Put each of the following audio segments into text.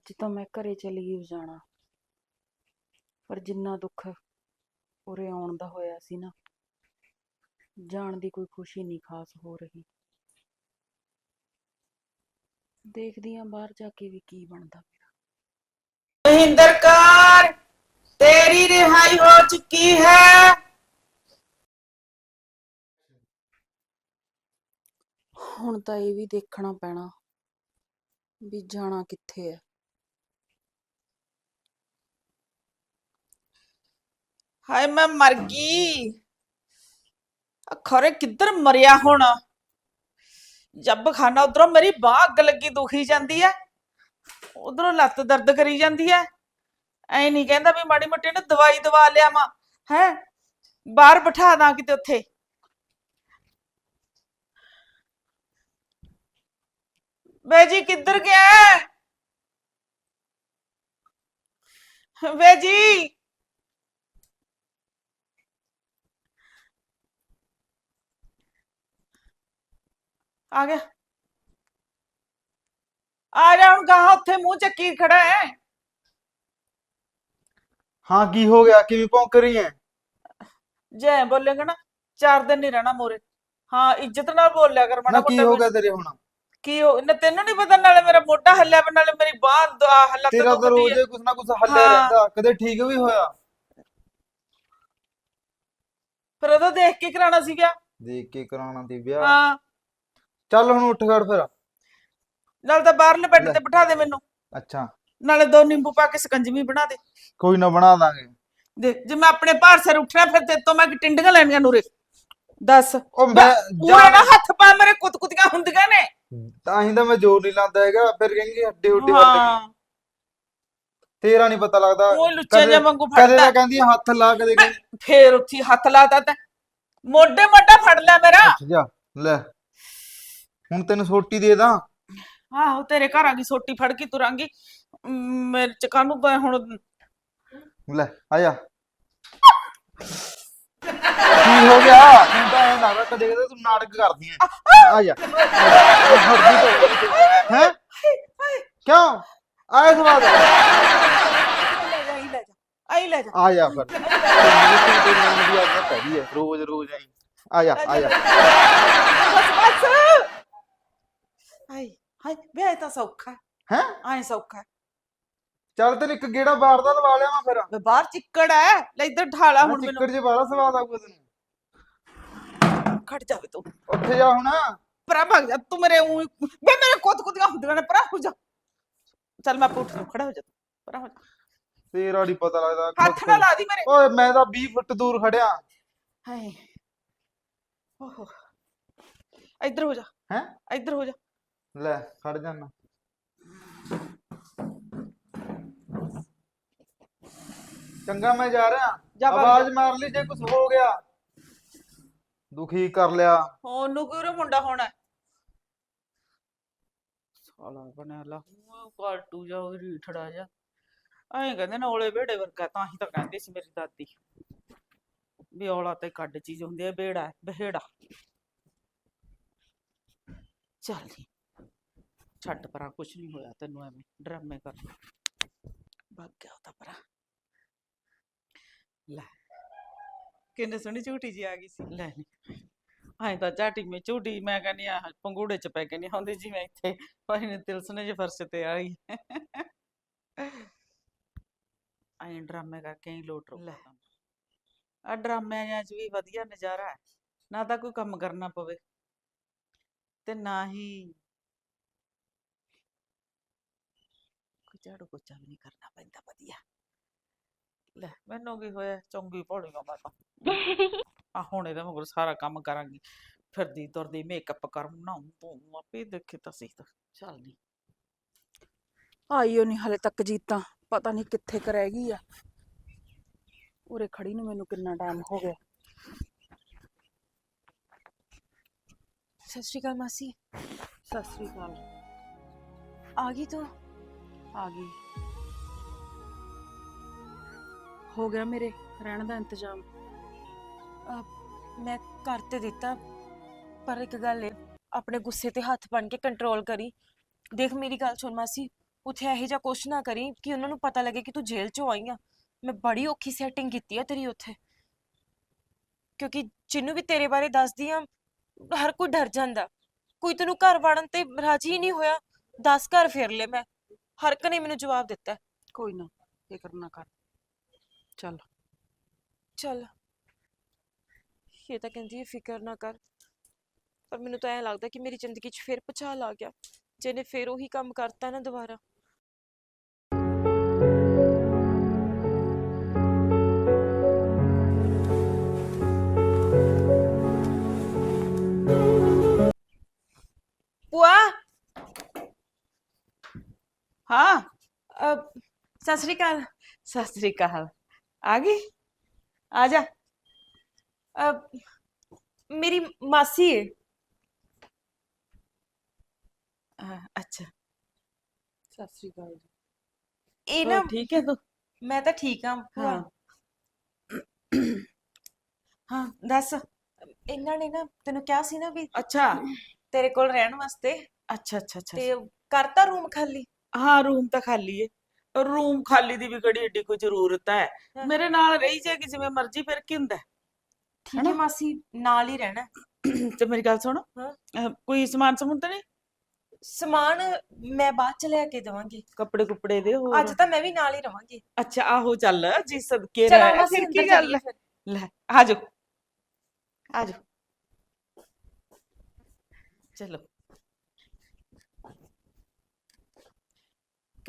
ਅੱਜ ਤਾਂ ਮੈਂ ਘਰੇ ਚਲੀ ਜਾਣਾ ਪਰ ਜਿੰਨਾ ਦੁੱਖ ਉਰੇ ਆਉਣ ਦਾ ਹੋਇਆ ਸੀ ਨਾ ਜਾਣ ਦੀ ਕੋਈ ਖੁਸ਼ੀ ਨਹੀਂ ਖਾਸ ਹੋ ਰਹੀ। ਦੇਖਦੀ ਆਂ ਬਾਹਰ ਜਾ ਕੇ ਵੀ ਕੀ ਬਣਦਾ ਮੇਰਾ। ਮਹਿੰਦਰ ਕੌਰ ਤੇਰੀ ਰਿਹਾਈ ਹੋ ਚੁੱਕੀ ਹੈ। ਹੁਣ ਤਾਂ ਇਹ ਵੀ ਦੇਖਣਾ ਪੈਣਾ ਵੀ ਜਾਣਾ ਕਿੱਥੇ ਹੈ। ਹਾਏ, ਮੈਂ ਮਰ ਗਈ। ਖਰੇ ਕਿੱਧਰ ਮਰਿਆ ਹੋਣਾ? ਜੱਬ ਖਾਨਾ, ਉਧਰੋਂ ਮੇਰੀ ਬਾਹ ਅੱਗ ਲੱਗੀ, ਦੁਖੀ ਜਾਂਦੀ ਐ। ਉਧਰੋਂ ਲੱਤ ਦਰਦ ਕਰੀ ਜਾਂਦੀ ਐ। ਐ ਨਹੀਂ ਕਹਿੰਦਾ ਵੀ ਮਾੜੀ ਮੋਟੀ ਨੂੰ ਦਵਾਈ ਦਵਾ ਲਿਆਵਾਂ, ਹੈ? ਬਾਹਰ ਬਿਠਾ ਦਾਂ ਕਿਤੇ ਉੱਥੇ। ਵੇ ਜੀ, ਕਿੱਧਰ ਗਿਆ ਹੈ? ਵੇ ਜੀ! ਆ ਗਿਆ। ਆ ਜਾ ਹੁਣ ਕਹਾ ਉੱਥੇ ਮੂੰਹ ਚੱਕੀ ਖੜਾ ਹੈ ਹਾਂ ਕੀ ਹੋ ਗਿਆ? ਕਿਵੇਂ ਭੌਂਕ ਰਹੀ ਐ? ਜੈ ਬੋਲੇਗਾ ਨਾ ਚਾਰ ਦਿਨ ਨਹੀਂ ਰਹਿਣਾ ਮੋਰੇ ਹਾਂ ਇੱਜ਼ਤ ਨਾਲ ਬੋਲਿਆ ਕਰ ਮਾੜਾ ਕੀ ਹੋ। ਗਿਆ ਤੇਰੇ ਹੁਣ? ਕੀ ਹੋ ਨਾ ਤੈਨੂੰ ਨਹੀਂ ਪਤਾ ਨਾਲੇ ਮੇਰਾ ਮੋਢਾ ਹੱਲਿਆ ਵਾ, ਨਾਲੇ ਮੇਰੀ ਬਾਹ ਦ- ਲੱਤ ਤੇਰਾ ਤਾਂ ਰੋਜ਼ ਹੈ ਕੁਛ ਨਾ ਕੁਛ ਹੱਲਿਆ ਹਾਂ। ਰਹਿੰਦਾ ਕਦੇ ਠੀਕ ਵੀ ਹੋਇਆ? ਫਿਰ ਉਹਦਾ ਦੇਖ ਕੇ ਕਰਾਣਾ ਸੀਗਾ। ਦੇਖ ਕੇ ਕਰਾਉਣਾ ਤੇ ਵਿਆਹ। ਹਾਂ। ਚੱਲ ਹੁਣ ਉੱਠ ਖੜ ਫਿਰ। ਨਾਲ ਤਾਂ ਬਾਹਰਲੇ ਬੈੱਡ। ਤੇ ਬਿਠਾ ਦੇ ਮੈਨੂੰ। ਅੱਛਾ। ਨਾਲੇ ਦੋ ਨਿੰਬੂ ਪਾ ਕੇ ਸਕੰਜਵੀ ਬਣਾ ਦੇ। ਕੋਈ ਨਾ ਬਣਾ ਦਾਂਗੇ। ਦੇਖ ਜੇ ਮੈਂ ਆਪਣੇ ਭਾਰ ਸਿਰ ਉੱਠਣਾ ਫਿਰ ਤੇ ਤੋਂ ਮੈਂ ਕਿ ਟਿੰਡੀਆਂ ਲੈਣੀਆਂ ਨੂਰੇ? ਦੱਸ। ਉਹ ਮੈਂ ਪੂਰੇ ਨਾ ਹੱਥ ਪਾ ਮੇਰੇ ਕੁੱਤਕੁੱਤੀਆਂ ਹੁੰਦੀਆਂ ਨੇ। ਤਾਂ ਹੀ ਤਾਂ ਮੈਂ ਜ਼ੋਰ ਨਹੀਂ ਲਾਉਂਦਾ ਹੈਗਾ ਫਿਰ ਕਹਿੰਗੇ ਹੱਡੀ ਹੁੱਡੀ ਵੱਲ ਤੇਰਾ ਨਹੀਂ ਪਤਾ ਲੱਗਦਾ। ਉਹ ਲੁੱਚੇ ਕਦੇ- ਜੇ ਵਾਂਗੂ ਕਦੇ ਫੜਦਾ। ਤਾਂ ਕਹਿੰਦੀ ਹੱਥ ਲਾ ਕਦੇ ਫੇਰ ਉੱਥੇ ਹੱਥ ਲਾਤਾ ਤੇ। ਮੋਢੇ ਮੋਢਾ ਫੜ ਲਿਆ ਮੇਰਾ। ਜਾ। ਲੈ। ਹੁਣ ਤੈਨੂੰ ਸੋਟੀ ਦੇ ਦਾਂ? ਆਹੋ ਤੇਰੇ ਘਰ ਆ ਗਈ ਸੋਟੀ ਫੜ ਕੇ ਤੁਰਾਂਗੀ। ਮੇਰੇ ਚ ਕਾਹਨੂੰ ਪਏ ਹੁਣ ਲੈ ਆ ਜਾ। ਕੀ ਹੋ ਗਿਆ? ਤੂੰ ਤਾਂ ਐਂ ਲੱਗਦਾ ਕਦੇ ਕਦੇ ਤੂੰ ਨਾਟਕ ਕਰਦੀ ਐ। ਆ ਜਾ। ਹੈ? ਕਿਉਂ? ਆਏ ਸਵਾਦ ਲੈ ਜਾ ਆਈ ਲੈ ਜਾ ਆਈ ਲੈ ਜਾ। ਆ ਜਾ ਫਿਰ ਤੈਨੂੰ ਤੇ ਨਾਮ ਦੀ ਆਦਤ ਪੈ ਗਈ ਐ ਰੋਜ਼ ਰੋਜ਼ ਆਈ ਆ ਜਾ ਆ ਜਾ। ਬਸ ਬਸ। ਆਈ ਹਾਈ ਵੇ ਇਹ ਤਾਂ ਸੌਖਾ ਹੈ। ਆਏ ਸੌਖਾ ਚੱਲ ਤੈਨੂੰ ਇੱਕ ਗੇੜਾ ਦਾ ਲਵਾ ਲਿਆ ਮੈਂ ਫਿਰ। ਵੇ ਬਾਹਰ ਚਿੱਕੜ ਹੈ ਲੈ ਇੱਧਰ ਢਾਲਾ ਹੁਣ ਮੈਨੂੰ। ਚਿੱਕੜ ਜੇ ਬਾਲਾ ਸਵਾਦ ਆਊਗਾ ਤੈਨੂੰ। ਖੜ ਜਾਵੇ ਤੂੰ। ਉੱਠ ਜਾ ਹੁਣ। ਪਰਾਂ ਭੱਗ ਜਾ ਤੂੰ ਮੇਰੇ ਊਂ ਵੇ ਮੇਰੇ ਕੁੱਤ ਕੁੱਤੀਆਂ ਹੁੰਦੀਆਂ ਨੇ ਪਰਾਂ ਹੋ ਜਾ। ਚੱਲ ਮੈਂ ਪੁੱਠ ਨੂੰ ਖੜਾ ਹੋ ਜਾ ਤੂੰ ਪਰਾਂ ਹੋ ਜਾ। ਤੇਰਾ ਨਹੀਂ ਪਤਾ ਲੱਗਦਾ ਹੱਥ ਨਾ ਲਾ ਦੀ ਮੇਰੇ। ਓਏ ਮੈਂ ਤਾਂ 20 ਫੁੱਟ ਦੂਰ ਖੜਿਆ। ਹਾਏ। ਓਹੋ। ਇੱਧਰ ਹੋ ਜਾ। ਹੈ? ਇੱਧਰ ਹੋ ਜਾ। ਲੈ ਖੜ ਜਾਣਾ ਚੰਗਾ ਮੈਂ ਜਾ ਰਿਹਾ। ਜਾ ਆਵਾਜ਼ ਮਾਰ ਲਈ ਜੇ ਕੁਝ ਹੋ ਗਿਆ। ਦੁਖੀ ਕਰ ਲਿਆ। ਉਹਨੂੰ ਕਿਉਂ ਮੁੰਡਾ ਹੋਣਾ? ਹੈ? ਸਾਲਾ ਬਣਿਆ ਲਾ। ਕਾਲਟੂ ਜਾ ਉਹ ਰੀਠੜਾ ਜਾ। ਐਂ ਕਹਿੰਦੇ ਨਾ ਔਲੇ ਬੇੜੇ ਵਰਗਾ ਤਾਂ ਹੀ ਤਾਂ ਕਹਿੰਦੇ ਸੀ ਮੇਰੀ ਦਾਦੀ। ਵੀ ਔਲਾ ਤੇ ਕੱਢ ਚੀਜ਼ ਹੁੰਦੀ ਹੈ ਬੇੜਾ ਹੈ, ਬਹੇੜਾ। ਚੱਲ ਛੱਡ ਪਰਾਂ ਕੁਛ ਨਹੀਂ ਹੋਇਆ ਤੈਨੂੰ ਐਵੇਂ ਡਰਾਮੇ ਕਰ ਭੱਗ ਗਿਆ ਉਹ ਤਾਂ ਪਰਾਂ। ਲੈ ਕਿੰਨੇ ਸੋਹਣੀ ਝੂਟੀ ਜੀ ਆ ਗਈ ਸੀ। ਲੈ ਐਂ ਤਾਂ ਝਾਟੀ ਮੇ ਝੂਟੀ ਮੈਂ ਕਹਿੰਦੀ ਆ ਪੰਗੂੜੇ ਚ ਪੈ ਕੇ ਨਹੀਂ ਹੁੰਦੀ ਜਿਵੇਂ ਇੱਥੇ। ਭਾਈ ਨੇ ਤਿਲਸਨੇ ਜੇ ਫਰਸ਼ ਤੇ ਆ ਗਈ। ਐਂ ਡਰਾਮੇ ਕਰਕੇ ਹੀ ਲੋਟ ਰੋ ਆ ਡਰਾਮਿਆਂ ਚ ਵੀ ਵਧੀਆ ਨਜ਼ਾਰਾ ਹੈ। ਨਾ ਤਾਂ ਕੋਈ ਕੰਮ ਕਰਨਾ ਪਵੇ। ਤੇ ਨਾ ਹੀ ਝਾੜੂ ਪੋਚਾ ਵੀ ਨਹੀਂ ਕਰਨਾ ਪੈਂਦਾ ਵਧੀਆ। ਲੈ ਮੈਨੂੰ ਕੀ ਹੋਇਆ ਚੰਗੀ ਭੋਲੀ ਆ ਮੈਂ ਤਾਂ। ਆ ਹੁਣ ਇਹਦੇ ਮਗਰ ਸਾਰਾ ਕੰਮ ਕਰਾਂਗੀ। ਫਿਰਦੀ ਤੁਰਦੀ ਮੇਕਅਪ ਕਰ ਬਣਾਉਂ ਤੂੰ ਆਪੇ ਦੇਖੇ ਤਾਂ ਸਹੀ ਤਾਂ ਚੱਲ ਨਹੀਂ ਆਈ ਓ ਨਹੀਂ ਹਲੇ ਤੱਕ ਜੀਤਾਂ ਪਤਾ ਨਹੀਂ ਕਿੱਥੇ ਕਰ ਰਹਿ ਗਈ ਆ। ਉਰੇ ਖੜੀ ਨੂੰ ਮੈਨੂੰ ਕਿੰਨਾ ਟਾਈਮ ਹੋ ਗਿਆ। ਸਤਿ ਸ਼੍ਰੀ ਅਕਾਲ ਮਾਸੀ। ਸਤਿ ਸ੍ਰੀ ਅਕਾਲ। ਆ ਗਈ ਤੂੰ? ਆ ਗਈ। ਹੋ ਗਿਆ ਮੇਰੇ ਰਹਿਣ ਦਾ ਇੰਤਜ਼ਾਮ। ਮੈਂ ਕਰ ਤੇ ਦਿੱਤਾ, ਪਰ ਇੱਕ ਗੱਲ ਏ ਆਪਣੇ ਗੁੱਸੇ ਤੇ ਹੱਥ ਬਣ ਕੇ ਕੰਟਰੋਲ ਕਰੀ। ਦੇਖ ਮੇਰੀ ਗੱਲ ਸੁਣ ਮਾਸੀ, ਉੱਥੇ ਇਹੋ ਜਿਹਾ ਕੁਛ ਨਾ ਕਰੀ ਕਿ ਉਹਨਾਂ ਨੂੰ ਪਤਾ ਲੱਗੇ ਕਿ ਤੂੰ ਜੇਲ੍ਹ ਚੋਂ ਆਈ ਆ। ਮੈਂ ਬੜੀ ਔਖੀ ਸੈਟਿੰਗ ਕੀਤੀ ਆ ਤੇਰੀ ਉੱਥੇ। ਕਿਉਂਕਿ ਜਿਹਨੂੰ ਵੀ ਤੇਰੇ ਬਾਰੇ ਦੱਸਦੀ ਆ, ਹਰ ਕੋਈ ਡਰ ਜਾਂਦਾ। ਕੋਈ ਤੈਨੂੰ ਘਰ ਵਾੜਨ ਤੇ ਰਾਜੀ ਹੀ ਨਹੀਂ ਹੋਇਆ। 10 ਘਰ ਫੇਰ ਲਏ ਮੈਂ। ਹਰ ਇੱਕ ਨੇ ਮੈਨੂੰ ਜਵਾਬ ਦਿੱਤਾ। ਕੋਈ ਨਾ ਫਿਕਰ ਨਾ ਕਰ। ਚੱਲ। ਚੱਲ। ਇਹ ਤਾਂ ਕਹਿੰਦੀ ਹੈ ਫਿਕਰ ਨਾ ਕਰ। ਪਰ ਮੈਨੂੰ ਤਾਂ ਐਂ ਲੱਗਦਾ ਕਿ ਮੇਰੀ ਜ਼ਿੰਦਗੀ 'ਚ ਫਿਰ ਭੁਚਾਲ ਆ ਗਿਆ। ਜਿਹਨੇ ਫਿਰ ਉਹੀ ਕੰਮ ਕਰਤਾ ਨਾ ਦੁਬਾਰਾ। ਹਾਂ। ਅਹ, ਸਤਿ ਸ੍ਰੀ ਅਕਾਲ। ਸਤਿ ਸ੍ਰੀ ਅਕਾਲ। ਆ ਗਈ? ਆ ਜਾ। ਅਹ, ਮੇਰੀ ਮਾਸੀ ਹੈ ਅਹ, ਅੱਛਾ। ਸਤਿ ਸ੍ਰੀ ਅਕਾਲ ਜੀ। ਇਹ ਨਾ ਹੋਰ ਠੀਕ ਹੈ ਤੂੰ? ਮੈਂ ਤਾਂ ਠੀਕ ਹਾਂ। ਭੂਆ ਹਾਂ। ਹਾਂ ਦੱਸ। ਇਹਨਾਂ ਨੇ ਨਾ ਤੈਨੂੰ ਕਿਹਾ ਸੀ ਨਾ ਵੀ ਅੱਛਾ। ਤੇਰੇ ਕੋਲ ਰਹਿਣ ਵਾਸਤੇ ਅੱਛਾ ਅੱਛਾ ਅੱਛਾ। ਤੇ ਕਰਤਾ ਰੂਮ ਖਾਲੀ। ਹਾਂ ਰੂਮ ਤਾਂ ਖਾਲੀ ਹੈ ਰੂਮ ਖਾਲੀ ਦੀ ਵੀ ਕਿਹੜੀ ਏਡੀ ਕੋਈ ਜ਼ਰੂਰਤ ਹੈ। ਮੇਰੇ ਨਾਲ ਰਹੀ ਜਾਏਗੀ ਜਿਵੇਂ ਮਰਜ਼ੀ ਫਿਰ ਕੀ ਹੁੰਦਾ? ਹੈ? ਠੀਕ ਹੈ? ਮਾਸੀ ਨਾਲ ਹੀ ਰਹਿਣਾ। ਤੇ ਮੇਰੀ ਗੱਲ ਸੁਣ। ਹਾਂ। ਅਹ, ਕੋਈ ਸਮਾਨ ਸਮੂਨ ਤਾਂ ਨਹੀਂ? ਸਮਾਨ ਮੈਂ ਬਾਅਦ ਚ ਲਿਆ ਕੇ ਦੇਵਾਂਗੀ। ਕੱਪੜੇ ਕੁਪੜੇ ਦੇ ਹੋਰ? ਅੱਜ ਤਾਂ ਮੈਂ ਵੀ ਨਾਲ ਹੀ ਰਵਾਂਗੀ। ਅੱਛਾ ਆਹੋ ਚੱਲ ਜੀ ਸਦਕੇ ਚਲੋ ਰਹਿ ਮਾਸੀ ਫਿਰ ਅੰਦਰ ਕੀ ਗੱਲ ਚੱਲੀਏ ਹੈ? ਫਿਰ ਲੈ ਆ ਜਾਓ। ਆ ਜਾਓ। ਚਲੋ।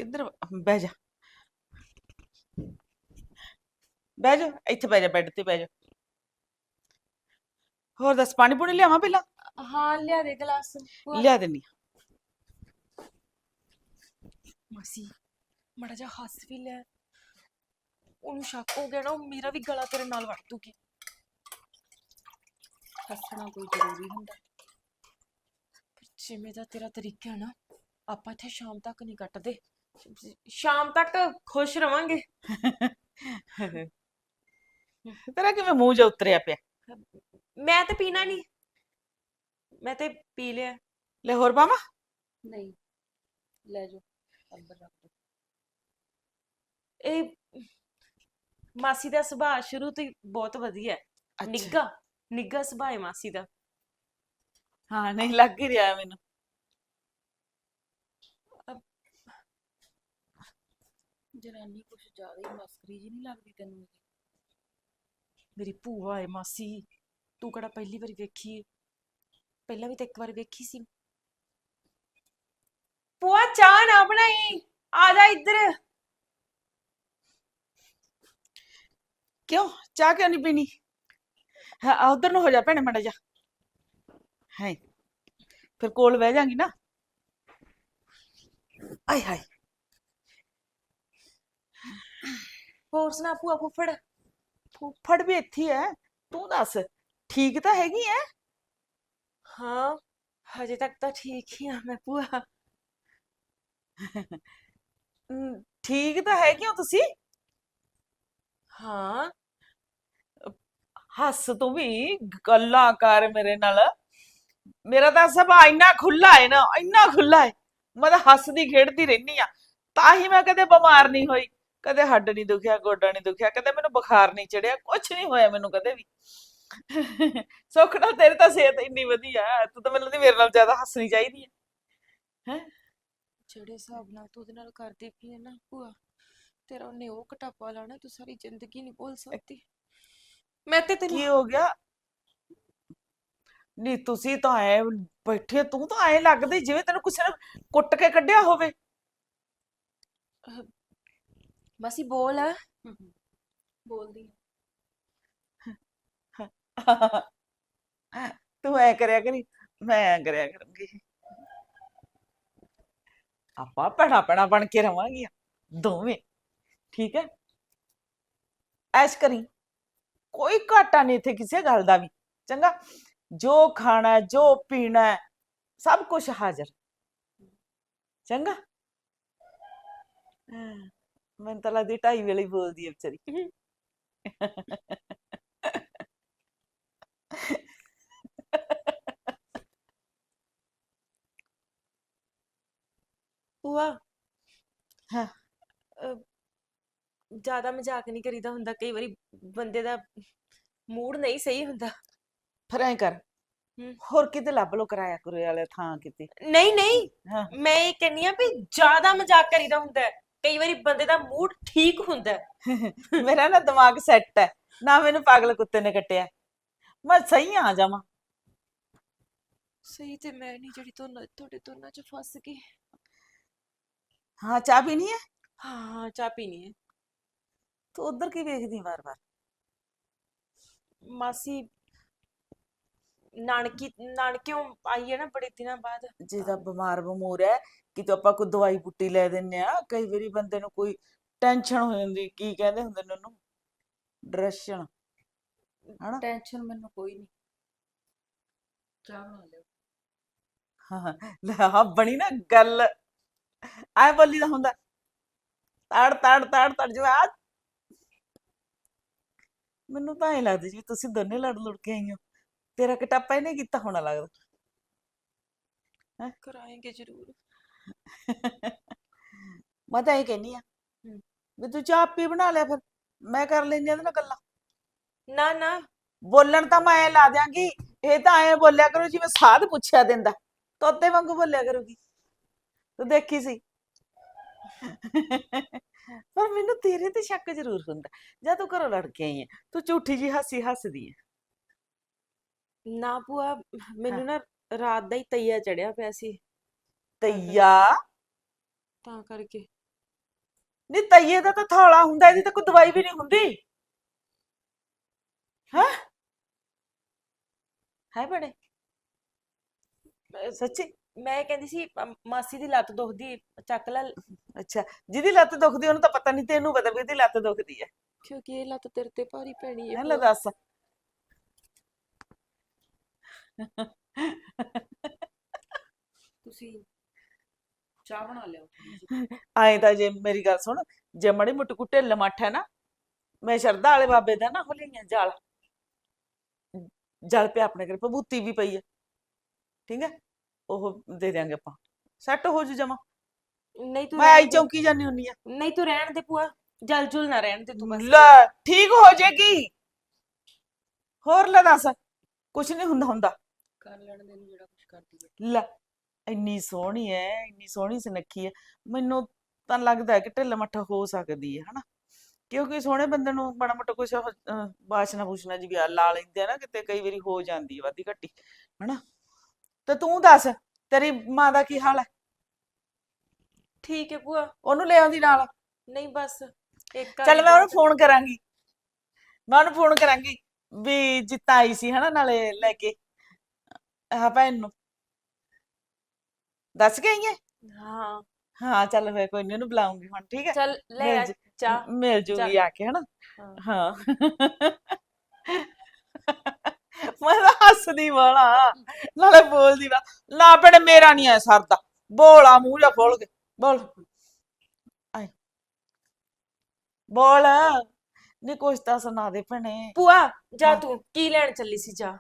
ਕਿੱਧਰ ਬਹਿ ਜਾ। ਬਹਿ ਜਾ ਇੱਥੇ ਬਹਿ ਜਾ ਬੈੱਡ ਤੇ ਬਹਿ ਜਾ। ਹੋਰ ਦੱਸ ਪਾਣੀ ਪੂਣੀ ਲਿਆਵਾਂ ਪਹਿਲਾਂ? ਹਾਂ ਲਿਆ ਦੇ ਗਲਾਸ। ਲਿਆ ਦਿੰਨੀ ਮਾਸੀ ਮੜਾ ਜਾ ਹੱਸ ਵੀ ਲੈ। ਉਹਨੂੰ ਸ਼ੱਕ ਹੋ ਗਿਆ ਨਾ ਉਹ ਮੇਰਾ ਵੀ ਗਲਾ ਤੇਰੇ ਨਾਲ ਵੜ ਦੂਗੀ। ਹੱਸਣਾ ਕੋਈ ਜ਼ਰੂਰੀ ਹੁੰਦਾ। ਪਰ ਜਿਵੇਂ ਦਾ ਤੇਰਾ ਤਰੀਕਾ ਹੈ ਨਾ ਆਪਾਂ ਇੱਥੇ ਸ਼ਾਮ ਤੱਕ ਨਹੀਂ ਕੱਟਦੇ। ਸ਼ਾਮ ਤੱਕ ਖੁਸ਼ ਰਵਾਂਗੇ। ਤੇਰਾ ਕਿਵੇਂ ਮੂੰਹ ਜਾ ਉਤਰਿਆ ਪਿਆ? ਮੈਂ ਤੇ ਪੀਣਾ ਨਹੀਂ ਮੈਂ ਤੇ ਪੀ ਲਿਆ। ਲੈ ਹੋਰ ਪਾਵਾਂ ਨਹੀਂ। ਲੈ ਜਾਓ ਅੰਦਰ ਰੱਖ ਇਹ ਮਾਸੀ ਦਾ ਸੁਭਾਅ ਸ਼ੁਰੂ ਤੋਂ ਹੀ ਬਹੁਤ ਵਧੀਆ। ਹੈ। ਨਿੱਘਾ ਨਿੱਘਾ ਸੁਭਾਅ ਹੈ ਮਾਸੀ ਦਾ। ਹਾਂ ਨਹੀਂ ਲੱਗ ਹੀ ਰਿਹਾ ਮੈਨੂੰ। ਜਨਾਨੀ ਕੁਛ ਜ਼ਿਆਦਾ ਹੀ ਮਸਕਰੀ ਜੀ ਨਹੀਂ ਲੱਗਦੀ ਤੈਨੂੰ? ਮੇਰੀ ਭੂਆ ਹੈ ਮਾਸੀ। ਤੂੰ ਕਿਹੜਾ ਪਹਿਲੀ ਵਾਰੀ ਵੇਖੀ ਹੈ? ਪਹਿਲਾਂ ਵੀ ਤਾਂ ਇੱਕ ਵਾਰ ਵੇਖੀ ਸੀ। ਭੂਆ ਚਾਹ ਨਾ ਬਣਾਈ। ਆ ਜਾ ਇੱਧਰ। ਕਿਉਂ? ਚਾਹ ਕਿਉਂ ਨਹੀਂ ਪੀਣੀ? ਹਾਂ ਉਧਰ ਨੂੰ ਹੋ ਜਾ ਭੈਣੇ ਮੜਾ ਜਾ ਹੈ। ਫਿਰ ਕੋਲ ਬਹਿ ਜਾਗੀ ਨਾ। ਆਏ ਹਾਏ। ਹੋਰ ਸੁਣਾ ਭੂਆ ਫੁੱਫੜ? ਫੁੱਫੜ ਵੀ ਇੱਥੇ ਹੀ ਤੂੰ ਦੱਸ ਠੀਕ ਤਾਂ ਹੈਗੀ ਐ? ਹਾਂ ਹਜੇ ਤੱਕ ਤਾਂ ਠੀਕ ਹੀ ਆ ਮੈਂ ਭੂਆ। ਠੀਕ ਤਾਂ ਹੈਗੀ ਹੋ ਤੁਸੀਂ? ਹਾਂ। ਹੱਸ ਤੂੰ ਵੀ ਗੱਲਾਂ ਕਰ ਮੇਰੇ ਨਾਲ। ਮੇਰਾ ਤਾਂ ਸੁਭਾਅ ਇੰਨਾ ਖੁੱਲਾ ਹੈ ਨਾ ਇੰਨਾ ਖੁੱਲਾ ਹੈ ਮੈਂ ਤਾਂ ਹੱਸਦੀ ਖੇਡਦੀ ਰਹਿਨੀ ਆ। ਤਾਂ ਹੀ ਮੈਂ ਕਦੇ ਬਿਮਾਰ ਨਹੀਂ ਹੋਈ। ਕਦੇ ਹੱਡ ਨਹੀਂ ਦੁਖਿਆ ਗੋਡਾ ਨਹੀਂ ਦੁਖਿਆ ਕਦੇ ਮੈਨੂੰ ਬੁਖਾਰ ਨਹੀਂ ਚੜਿਆ ਕੁਝ ਨਹੀਂ ਹੋਇਆ ਮੈਨੂੰ ਕਦੇ ਵੀ। ਸੁੱਖ ਨਾਲ ਤੇਰੀ ਤਾਂ ਸਿਹਤ ਇੰਨੀ ਵਧੀਆ ਹੈ, ਤੂੰ ਤਾਂ ਮੈਨੂੰ ਲੱਗਦੀ ਮੇਰੇ ਨਾਲ ਜ਼ਿਆਦਾ ਹੱਸਣੀ ਚਾਹੀਦੀ ਹੈ? ਜਿਹੜੇ ਹਿਸਾਬ ਨਾਲ ਤੂੰ ਉਹਦੇ ਨਾਲ ਕਰਦੀ ਪਈ ਹੈ ਨਾ ਭੂਆ ਤੇਰਾ ਉਹਨੇ ਉਹ ਕਟਾਪਾ ਲਾਣਾ ਤੂੰ ਸਾਰੀ ਜ਼ਿੰਦਗੀ ਨਹੀਂ ਭੁੱਲ ਸਕਦੀ। ਮੈਂ ਤੇ ਤੈਨੂੰ ਕੀ ਹੋ ਗਿਆ? ਨਹੀਂ ਤੁਸੀਂ ਤਾਂ ਐ ਬੈਠੇ ਤੂੰ ਤਾਂ ਐ ਲੱਗਦੀ ਜਿਵੇਂ ਤੈਨੂੰ ਕਿਸੇ ਨੇ ਕੁੱਟ ਕੇ ਕੱਢਿਆ ਹੋਵੇ। ਮਾਸੀ ਬੋਲ ਬੋਲਦੀ ਤੂੰ ਐ ਕਰਿਆ ਕਰੀ ਮੈਂ ਐ ਕਰਿਆ ਕਰੂੰਗੀ ਆਪਾਂ ਭੈਣਾ ਭੈਣਾ ਬਣ ਕੇ ਰਵਾਂਗੀਆਂ ਦੋਵੇਂ ਠੀਕ ਹੈ ਐਸ਼ ਕਰੀ ਕੋਈ ਘਾਟਾ ਨਹੀਂ ਇੱਥੇ ਕਿਸੇ ਗੱਲ ਦਾ ਵੀ ਚੰਗਾ ਜੋ ਖਾਣਾ ਹੈ, ਜੋ ਪੀਣਾ ਹੈ, ਸਭ ਕੁਝ ਹਾਜ਼ਰ ਚੰਗਾ ਹਾਂ, ਮੈਨੂੰ ਤਾਂ ਲੱਗਦੀ ਢਾਈ ਵੇਲੇ ਹੀ ਬੋਲਦੀ ਹੈ ਵਿਚਾਰੀ। ਭੂਆ। ਜ਼ਿਆਦਾ ਮਜ਼ਾਕ ਨਹੀਂ ਕਰੀਦਾ ਹੁੰਦਾ ਕਈ ਵਾਰੀ ਬੰਦੇ ਦਾ ਮੂਡ ਨਹੀਂ ਸਹੀ ਹੁੰਦਾ। ਫਿਰ ਐਂ ਕਰ ਹੂੰ। ਹੋਰ ਕਿਤੇ ਲੱਭ ਲੋ ਕਿਰਾਇਆ ਕੁਰੇ ਵਾਲੇ ਥਾਂ ਕਿਤੇ। ਨਹੀਂ ਨਹੀਂ। ਹਾਂ। ਮੈਂ ਇਹ ਕਹਿੰਨੀ ਆ ਵੀ ਜ਼ਿਆਦਾ ਮਜ਼ਾਕ ਕਰੀਦਾ ਹੁੰਦਾ ਹੈ। ਕਈ ਵਾਰੀ ਬੰਦੇ ਦਾ ਮੂਡ ਠੀਕ ਹੁੰਦਾ ਹੈ। ਮੇਰਾ ਨਾ ਦਿਮਾਗ ਸੈੱਟ ਹੈ। ਨਾ ਮੈਨੂੰ ਪਾਗਲ ਕੁੱਤੇ ਨੇ ਕੱਟਿਆ। ਮੈਂ ਸਹੀ ਆ ਜਾਵਾਂ। ਸਹੀ ਤੇ ਮੈਂ ਨਹੀਂ ਜਿਹੜੀ ਤੋਂ ਤੁਹਾਡੇ ਦੋਨਾਂ ਚ ਫਸ ਗਈ। ਹਾਂ ਚਾਹ ਪੀਣੀ ਹੈ? ਹਾਂ ਹਾਂ ਚਾਹ ਪੀਣੀ ਹੈ। ਤੂੰ ਉਧਰ ਕੀ ਵੇਖਦੀ ਵਾਰ-ਵਾਰ? ਮਾਸੀ ਨਾਨਕੀ ਨਾਨਕਿਓਂ ਆਈ ਹੈ ਨਾ ਬੜੇ ਦਿਨਾਂ ਬਾਅਦ। ਜੇ ਤਾਂ ਬਿਮਾਰ ਬਮੂਰ ਹੈ। ਕਿਤੇ ਆਪਾਂ ਕੋਈ ਦਵਾਈ ਬੁੱਟੀ ਲੈ ਦਿੰਨੇ ਆ ਕਈ ਵਾਰੀ ਬੰਦੇ ਨੂੰ ਕੋਈ ਟੈਨਸ਼ਨ ਹੋ ਜਾਂਦੀ ਕੀ ਕਹਿੰਦੇ ਹੁੰਦੇ ਨੇ ਉਹਨੂੰ? ਡਿਪਰੈਸ਼ਨ ਹਨਾ? ਟੈਨਸ਼ਨ ਮੈਨੂੰ ਕੋਈ ਨਹੀਂ ਚਾਹ ਬਣਾ ਲਿਓ। ਹਾਂ ਲੈ ਹਾਂ ਬਣੀ ਨਾ ਗੱਲ। ਐ ਬੋਲੀ ਦਾ ਹੁੰਦਾ। ਤੜ ਤੜ ਤੜ ਤੜ ਜੋ ਆ ਮੈਨੂੰ ਤਾਂ ਐ ਲੱਗਦਾ ਜੀ ਤੁਸੀਂ ਦੋਨੇ ਲੜ ਲੜ ਕੇ ਆਈਓ ਤੇਰਾ ਕਟਾਪਾ ਇਹਨੇ ਕੀਤਾ ਹੋਣਾ ਲੱਗਦਾ। ਕਰਾਏਂਗੇ ਜ਼ਰੂਰ। ਮੈਂ ਤਾਂ ਇਹ ਕਹਿੰਨੀ ਆ। ਵੀ ਤੂੰ ਚਾਹ ਪੀ ਬਣਾ ਲਿਆ ਫਿਰ ਮੈਂ ਕਰ ਲੈਂਦੀ ਆ ਉਹਦੇ ਨਾਲ ਗੱਲਾਂ। ਨਾ ਨਾ। ਬੋਲਣ ਤਾਂ ਮੈਂ ਐਂ ਲਾ ਦਿਆਂਗੀ ਇਹ ਤਾਂ ਐ ਬੋਲਿਆ ਕਰੂ ਜਿਵੇਂ ਸਾਧ ਪੁੱਛਿਆ ਦਿੰਦਾ। ਤੋਤੇ ਵਾਂਗੂ ਬੋਲਿਆ ਕਰੂਗੀ। ਤੂੰ ਦੇਖੀ ਸੀ? ਪਰ ਮੈਨੂੰ ਤੇਰੇ ਤੇ ਸ਼ੱਕ ਜ਼ਰੂਰ ਹੁੰਦਾ ਜਦ ਤੂੰ ਘਰੋਂ ਲੜ ਕੇ ਆਈ ਹੈ ਤੂੰ ਝੂਠੀ ਜੀ ਹਾਸੀ ਹੱਸਦੀ ਹੈ ਨਾ ਭੂਆ ਮੈਨੂੰ ਨਾ ਰਾਤ ਦਾ ਹੀ ਤਈਆ ਚੜਿਆ ਪਿਆ ਸੀ। ਤਈਆ। ਤਾਂ ਕਰਕੇ। ਨਹੀਂ ਤਈਏ ਦਾ ਤਾਂ ਥੌਲਾ ਹੁੰਦਾ ਇਹਦੀ ਤਾਂ ਕੋਈ ਦਵਾਈ ਵੀ ਨਹੀਂ ਹੁੰਦੀ। ਹਾਂ? ਹੈ ਬੜੇ। ਸੱਚੀ ਮੈਂ ਇਹ ਕਹਿੰਦੀ ਸੀ ਅਮ, ਮਾਸੀ ਦੀ ਲੱਤ ਦੁਖਦੀ ਚੱਕ ਲੈ। ਅੱਛਾ ਜਿਹਦੀ ਲੱਤ ਦੁਖਦੀ ਉਹਨੂੰ ਤਾਂ ਪਤਾ ਨਹੀਂ ਤੈਨੂੰ ਪਤਾ ਵੀ ਇਹਦੀ ਲੱਤ ਦੁਖਦੀ ਹੈ। ਕਿਉਂਕਿ ਇਹ ਲੱਤ ਤੇਰੇ ਤੇ ਭਾਰੀ ਪੈਣੀ ਹੈ ਹੈ ਲੈ ਭੂਆ। ਦੱਸ। ਤੁਸੀਂ ਚਾਹ ਬਣਾ ਜਿਹੀ। ਆਏ ਤਾਂ ਜੇ ਮੇਰੀ ਗੱਲ ਸੁਣ ਜੇ ਮੜੀ ਮੁੱਟ ਢਿੱਲ ਮੱਠ ਹੈ ਨਾ ਮੈਂ ਸ਼ਰਧਾ ਵਾਲੇ ਬਾਬੇ ਦਾ ਨਾ ਹੋਲੀਆਂ ਜਲ। ਜਲ ਪਿਆ ਆਪਣੇ ਘਰੇ ਭਬੂਤੀ ਵੀ ਪਈ ਹੈ ਠੀਕ ਹੈ ਉਹ ਦੇ ਦਿਆਂਗੇ ਆਪਾਂ। ਸੈੱਟ ਹੋ ਜੂ ਜਮਾ। ਨਹੀਂ ਤੂੰ ਮੈਂ ਆਈ। ਚੌਂਕੀ ਜਾਨੀ ਹੁੰਨੀ ਆ। ਨਹੀਂ ਤੂੰ ਰਹਿਣ ਦੇ ਭੂਆ ਜਲ ਜੁਲ ਨਾ ਰਹਿਣ ਦੇ ਤੂੰ ਬਸ। ਲੈ ਠੀਕ ਹੋ ਜੇਗੀ। ਹੋਰ ਲੈ ਦੱਸ ਕੁਛ ਨਹੀਂ ਹੁੰਦਾ ਹੁੰਦਾ। ਕਰ ਲੈਣ ਦੇ ਨੂੰ ਜਿਹੜਾ ਕੁਝ ਕਰਦੀ ਹੈ ਲੈ। ਇੰਨੀ ਸੋਹਣੀ ਐ ਇੰਨੀ ਸੋਹਣੀ ਸੁਨੱਖੀ ਐ ਮੈਨੂੰ ਤਾਂ ਲੱਗਦਾ ਹੈ ਕਿ ਢਿੱਲ ਮੱਠ ਹੋ ਸਕਦੀ ਹੈ ਹਨਾ? ਕਿਉਂਕਿ ਸੋਹਣੇ ਬੰਦੇ ਨੂੰ ਬੜਾ ਮੋਟਾ ਅਹ, ਵਾਸ਼ਨਾ ਬੂਸ਼ਨਾ ਜੀ ਵੀ ਆ ਲਾ ਲੈਂਦੇ ਆ ਨਾ ਕਿਤੇ ਕਈ ਵਾਰੀ ਹੋ ਜਾਂਦੀ ਹੈ ਵਾਦੀ ਘੱਟੀ ਹਨਾ? ਤੇ ਤੂੰ ਦੱਸ ਤੇਰੀ ਮਾਂ ਦਾ ਕੀ ਹਾਲ ਹੈ ਠੀਕ ਹੈ ਭੂਆ। ਉਹਨੂੰ ਲੈ ਆਉਂਦੀ ਨਾਲ? ਨਹੀਂ ਬਸ ਇੱਕ ਚੱਲ ਮੈਂ ਉਹਨੂੰ ਫੋਨ ਕਰਾਂਗੀ। ਮੈਂ ਉਹਨੂੰ ਫੋਨ ਕਰਾਂਗੀ ਵੀ ਜਿੱਤਾ ਆਈ ਸੀ ਹਨਾ ਨਾਲੇ ਲੈ ਕੇ ਆਹ ਭੈਣ ਨੂੰ। ਦੱਸ ਕੇ ਆਈ ਹੈ ਹਾਂ। ਹਾਂ ਚੱਲ ਫੇਰ ਕੋਈ ਨਹੀਂ ਉਹਨੂੰ ਬੁਲਾਉਂਗੀ ਹੁਣ ਠੀਕ ਹੈ? ਚੱਲ ਲੈ ਮਿਲ ਆ ਜੂ- ਚਾਹ। ਮ- ਮਿਲ ਜੂਗੀ ਆ ਕੇ ਹਨਾ? ਹਾਂ। ਹਾਂ। ਮੈਂ ਤਾਂ ਹੱਸਦੀ ਵਾਲਾ। ਨਾਲੇ ਬੋਲਦੀ ਵਾ ਨਾ ਭੈਣੇ ਮੇਰਾ ਨਹੀਂ ਐ ਸਰਦਾ। ਬੋਲਾ ਮੂੰਹ ਜਾ ਖੋਲ ਕੇ। ਬੋਲ। ਆਏ। ਬੋਲ। ਨੀ ਕੁਛ ਤਾਂ ਸੁਣਾ ਦੇ ਭੈਣੇ। ਭੂਆ ਜਾ। ਤੂੰ ਕੀ ਲੈਣ ਚੱਲੀ ਸੀ ਜਾ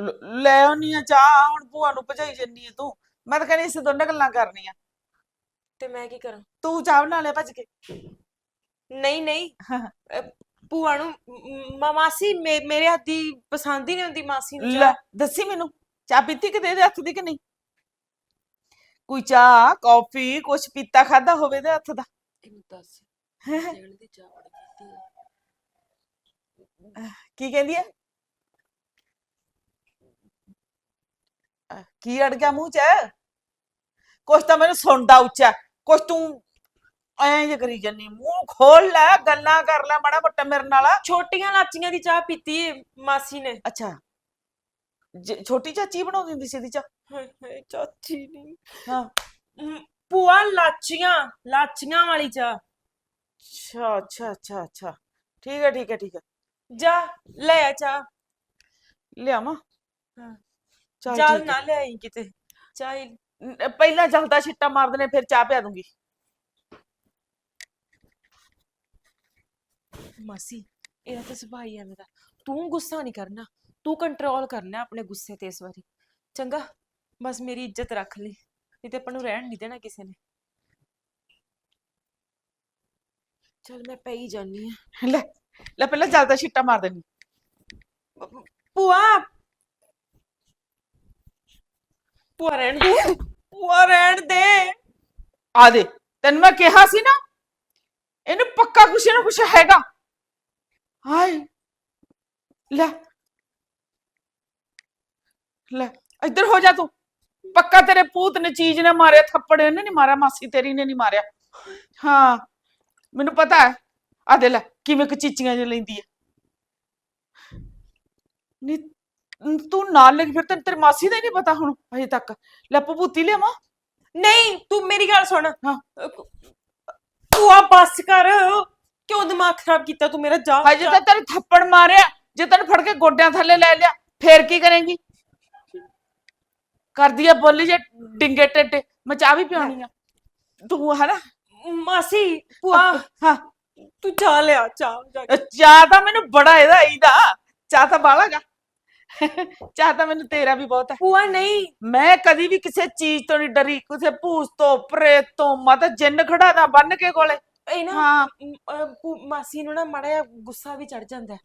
ਲ- ਲੈ ਆਉਣੀ ਆ ਚਾਹ ਹੁਣ ਭੂਆ ਨੂੰ ਭਜਾਈ ਜੰਨੀ ਆ ਤੂੰ। ਮੈਂ ਤਾਂ ਕਹਿੰਦੀ ਇਸ ਦੋਨੇ ਗੱਲਾਂ ਕਰਨੀਆਂ। ਤੇ ਮੈਂ ਕੀ ਕਰਾਂ? ਤੂੰ ਚਾਹ ਬਣਾ ਲੈ ਭੱਜ ਕੇ। ਨਹੀਂ ਨਹੀਂ। ਅਹ, ਭੂਆ ਨੂੰ ਮ- ਮ- ਮਾਸੀ ਮੇ- ਮੇਰੇ ਹੱਥ ਦੀ ਪਸੰਦ ਹੀ ਨਹੀਂ ਹੁੰਦੀ ਮਾਸੀ ਨੂੰ ਲੈ ਚਾਹ। ਦੱਸੀ ਮੈਨੂੰ ਚਾਹ ਪੀਤੀ ਕਿ ਦੇ ਹੱਥ ਦੀ ਕਿ ਨਹੀਂ? ਕੋਈ ਚਾਹ ਕਾਫੀ ਕੁਛ ਪੀਤਾ ਖਾਦਾ ਹੋਵੇ ਦੇ ਹੱਥ ਦਾ। ਇਹਨੂੰ ਦੱਸ। ਦੇਣ ਦੀ ਚਾਹ ਬੜੀ ਕੀਤੀ ਹੈ ਕੀ ਕਹਿੰਦੀ ਹੈ ਅਹ, ਕੀ ਅੜ ਗਿਆ ਮੂੰਹ 'ਚ? ਕੁਛ ਤਾਂ ਮੈਨੂੰ ਸੁਣਦਾ ਉੱਚਾ ਕੁਛ ਤੂੰ ਐਂ ਜੇ ਕਰੀ ਜੰਨੀ ਮੂੰਹ ਖੋਲ ਲੈ ਗੱਲਾਂ ਕਰ ਲੈ ਮਾੜਾ ਮੋਟਾ ਮੇਰੇ ਨਾਲ। ਛੋਟੀਆਂ ਲਾਚੀਆਂ ਦੀ ਚਾਹ ਪੀਤੀ ਏ ਮਾਸੀ ਨੇ। ਅੱਛਾ। ਜੇ- ਛੋਟੀ ਚਾਚੀ ਬਣਾਉਂਦੀ ਹੁੰਦੀ ਸੀ ਚਾਹ? ਹਾਏ ਹਾਏ ਚਾਚੀ ਨਹੀਂ ਹਾਂ। ਮ, ਭੂਆ ਲਾਚੀਆਂ ਲਾਚੀਆਂ ਵਾਲੀ ਚਾਹ। ਅੱਛਾ ਅੱਛਾ ਅੱਛਾ ਅੱਛਾ। ਠੀਕ ਹੈ ਠੀਕ ਹੈ ਠੀਕ ਹੈ। ਜਾ ਲੈ ਆ ਚਾਹ। ਲਿਆਵਾਂ। ਹਾਂ। ਚੱਲ ਠੀਕ ਨਾ ਲੈ ਆਈ ਕਿਤੇ। ਚਾਹ ਪਹਿਲਾਂ ਜਲਦਾ ਛਿੱਟਾ ਮਾਰ ਦਨੇ ਫਿਰ ਚਾਹ ਪਿਆ ਦੂੰਗੀ। ਮਾਸੀ ਇਹਦਾ ਤਾਂ ਸੁਭਾਅ ਹੀ ਐਵੇਂ ਦਾ। ਤੂੰ ਗੁੱਸਾ ਨਹੀਂ ਕਰਨਾ। ਤੂੰ ਕੰਟਰੋਲ ਕਰਨਾ ਆਪਣੇ ਗੁੱਸੇ ਤੇ ਇਸ ਵਾਰੀ। ਚੰਗਾ ਬਸ ਮੇਰੀ ਇੱਜ਼ਤ ਰੱਖ ਲਈ। ਨਹੀਂ ਤੇ ਆਪਾਂ ਨੂੰ ਰਹਿਣ ਨਹੀਂ ਦੇਣਾ ਕਿਸੇ ਨੇ। ਚਲ ਮੈਂ ਪਈ ਜਾਨੀ ਆ ਲੈ। ਲੈ ਪਹਿਲਾਂ ਜਲਦਾ ਛਿੱਟਾ ਮਾਰ ਦੇਣੀ ਭੂਆ! ਭੂਆ ਰਹਿਣ ਦੇ ਭੂਆ ਰਹਿਣ ਦੇ ਆ ਦੇ ਤੈਨੂੰ ਮੈਂ ਕਿਹਾ ਸੀ ਨਾ ਇਹਨੂੰ ਪੱਕਾ ਕੁਛ ਨਾ ਕੁਛ ਹੈਗਾ ਹਾਏ ਲੈ ਲੈ ਇੱਧਰ ਹੋ ਜਾ ਤੂੰ ਪੱਕਾ ਤੇਰੇ ਪੂਤ ਨੇ ਚੀਜ਼ ਨੇ ਮਾਰਿਆ ਥੱਪੜ ਇਹਨੇ ਨਹੀਂ ਮਾਰਿਆ ਮਾਸੀ ਤੇਰੀ ਨੇ ਨਹੀਂ ਮਾਰਿਆ ਹਾਂ ਮੈਨੂੰ ਪਤਾ ਹੈ ਆ ਦੇ ਲੈ ਕਿਵੇਂ ਕਚੀਚੀਆਂ ਜਿ ਲੈਂਦੀ ਹੈ ਨੀ ਤੂੰ ਨਾਲ ਲੱਗ ਫਿਰ ਤੈਨੂੰ ਤੇਰੀ ਮਾਸੀ ਦਾ ਹੀ ਨਹੀਂ ਪਤਾ ਹੁਣ ਅਜੇ ਤੱਕ। ਲੈ ਪਪੂਤੀ ਲਿਆਵਾਂ। ਨਹੀਂ ਤੂੰ ਮੇਰੀ ਗੱਲ ਸੁਣ। ਹਾਂ। ਭੂਆ ਬੱਸ ਕਰ। ਕਿਉਂ ਦਿਮਾਗ ਖਰਾਬ ਕੀਤਾ ਤੂੰ ਮੇਰਾ? ਜਾ ਹਜੇ ਤਾਂ ਤੈਨੂੰ ਥੱਪੜ ਮਾਰਿਆ। ਜੇ ਤੈਨੂੰ ਫੜ ਕੇ ਗੋਡਿਆਂ ਥੱਲੇ ਲੈ ਲਿਆ ਫੇਰ ਕੀ ਕਰੇਂਗੀ? ਕਰਦੀ ਆ ਬੋਲੀ ਜੇ ਡਿੰਗੇ ਟੱਟੇ ਮੈਂ ਚਾਹ ਵੀ ਪਿਆਉਣੀ ਆ। ਤੂੰ ਹਨਾ? ਮਾਸੀ ਭੂਆ ਹਾਂ। ਤੂੰ ਚਾਹ ਲਿਆ ਚਾਹ ਜਾ ਕੇ। ਚਾਹ ਤਾਂ ਮੈਨੂੰ ਬੜਾ ਇਹਦਾ ਇਹਦਾ। ਚਾਹ ਤਾਂ ਬਾਲਾਗਾ ਚਾਹ ਤਾਂ ਮੈਨੂੰ ਤੇਰਾ ਵੀ ਬਹੁਤ ਹੈ। ਭੂਆ ਨਹੀਂ। ਮੈਂ ਕਦੀ ਵੀ ਕਿਸੇ ਚੀਜ਼ ਤੋਂ ਨਹੀਂ ਡਰੀ ਕਿਸੇ ਭੂਸ ਤੋਂ ਪ੍ਰੇਤ ਤੋਂ ਮਤ ਜਿੰਨ ਖੜਾ ਦਾ ਬੰਨ ਕੇ ਕੋਲੇ। ਇਹ ਨਾ ਹਾਂ। ਮ, ਅਹ, ਭੂ- ਮਾਸੀ ਨੂੰ ਨਾ ਮਾੜਾ ਜਿਹਾ ਗੁੱਸਾ ਵੀ ਚੜ ਜਾਂਦਾ ਹੈ।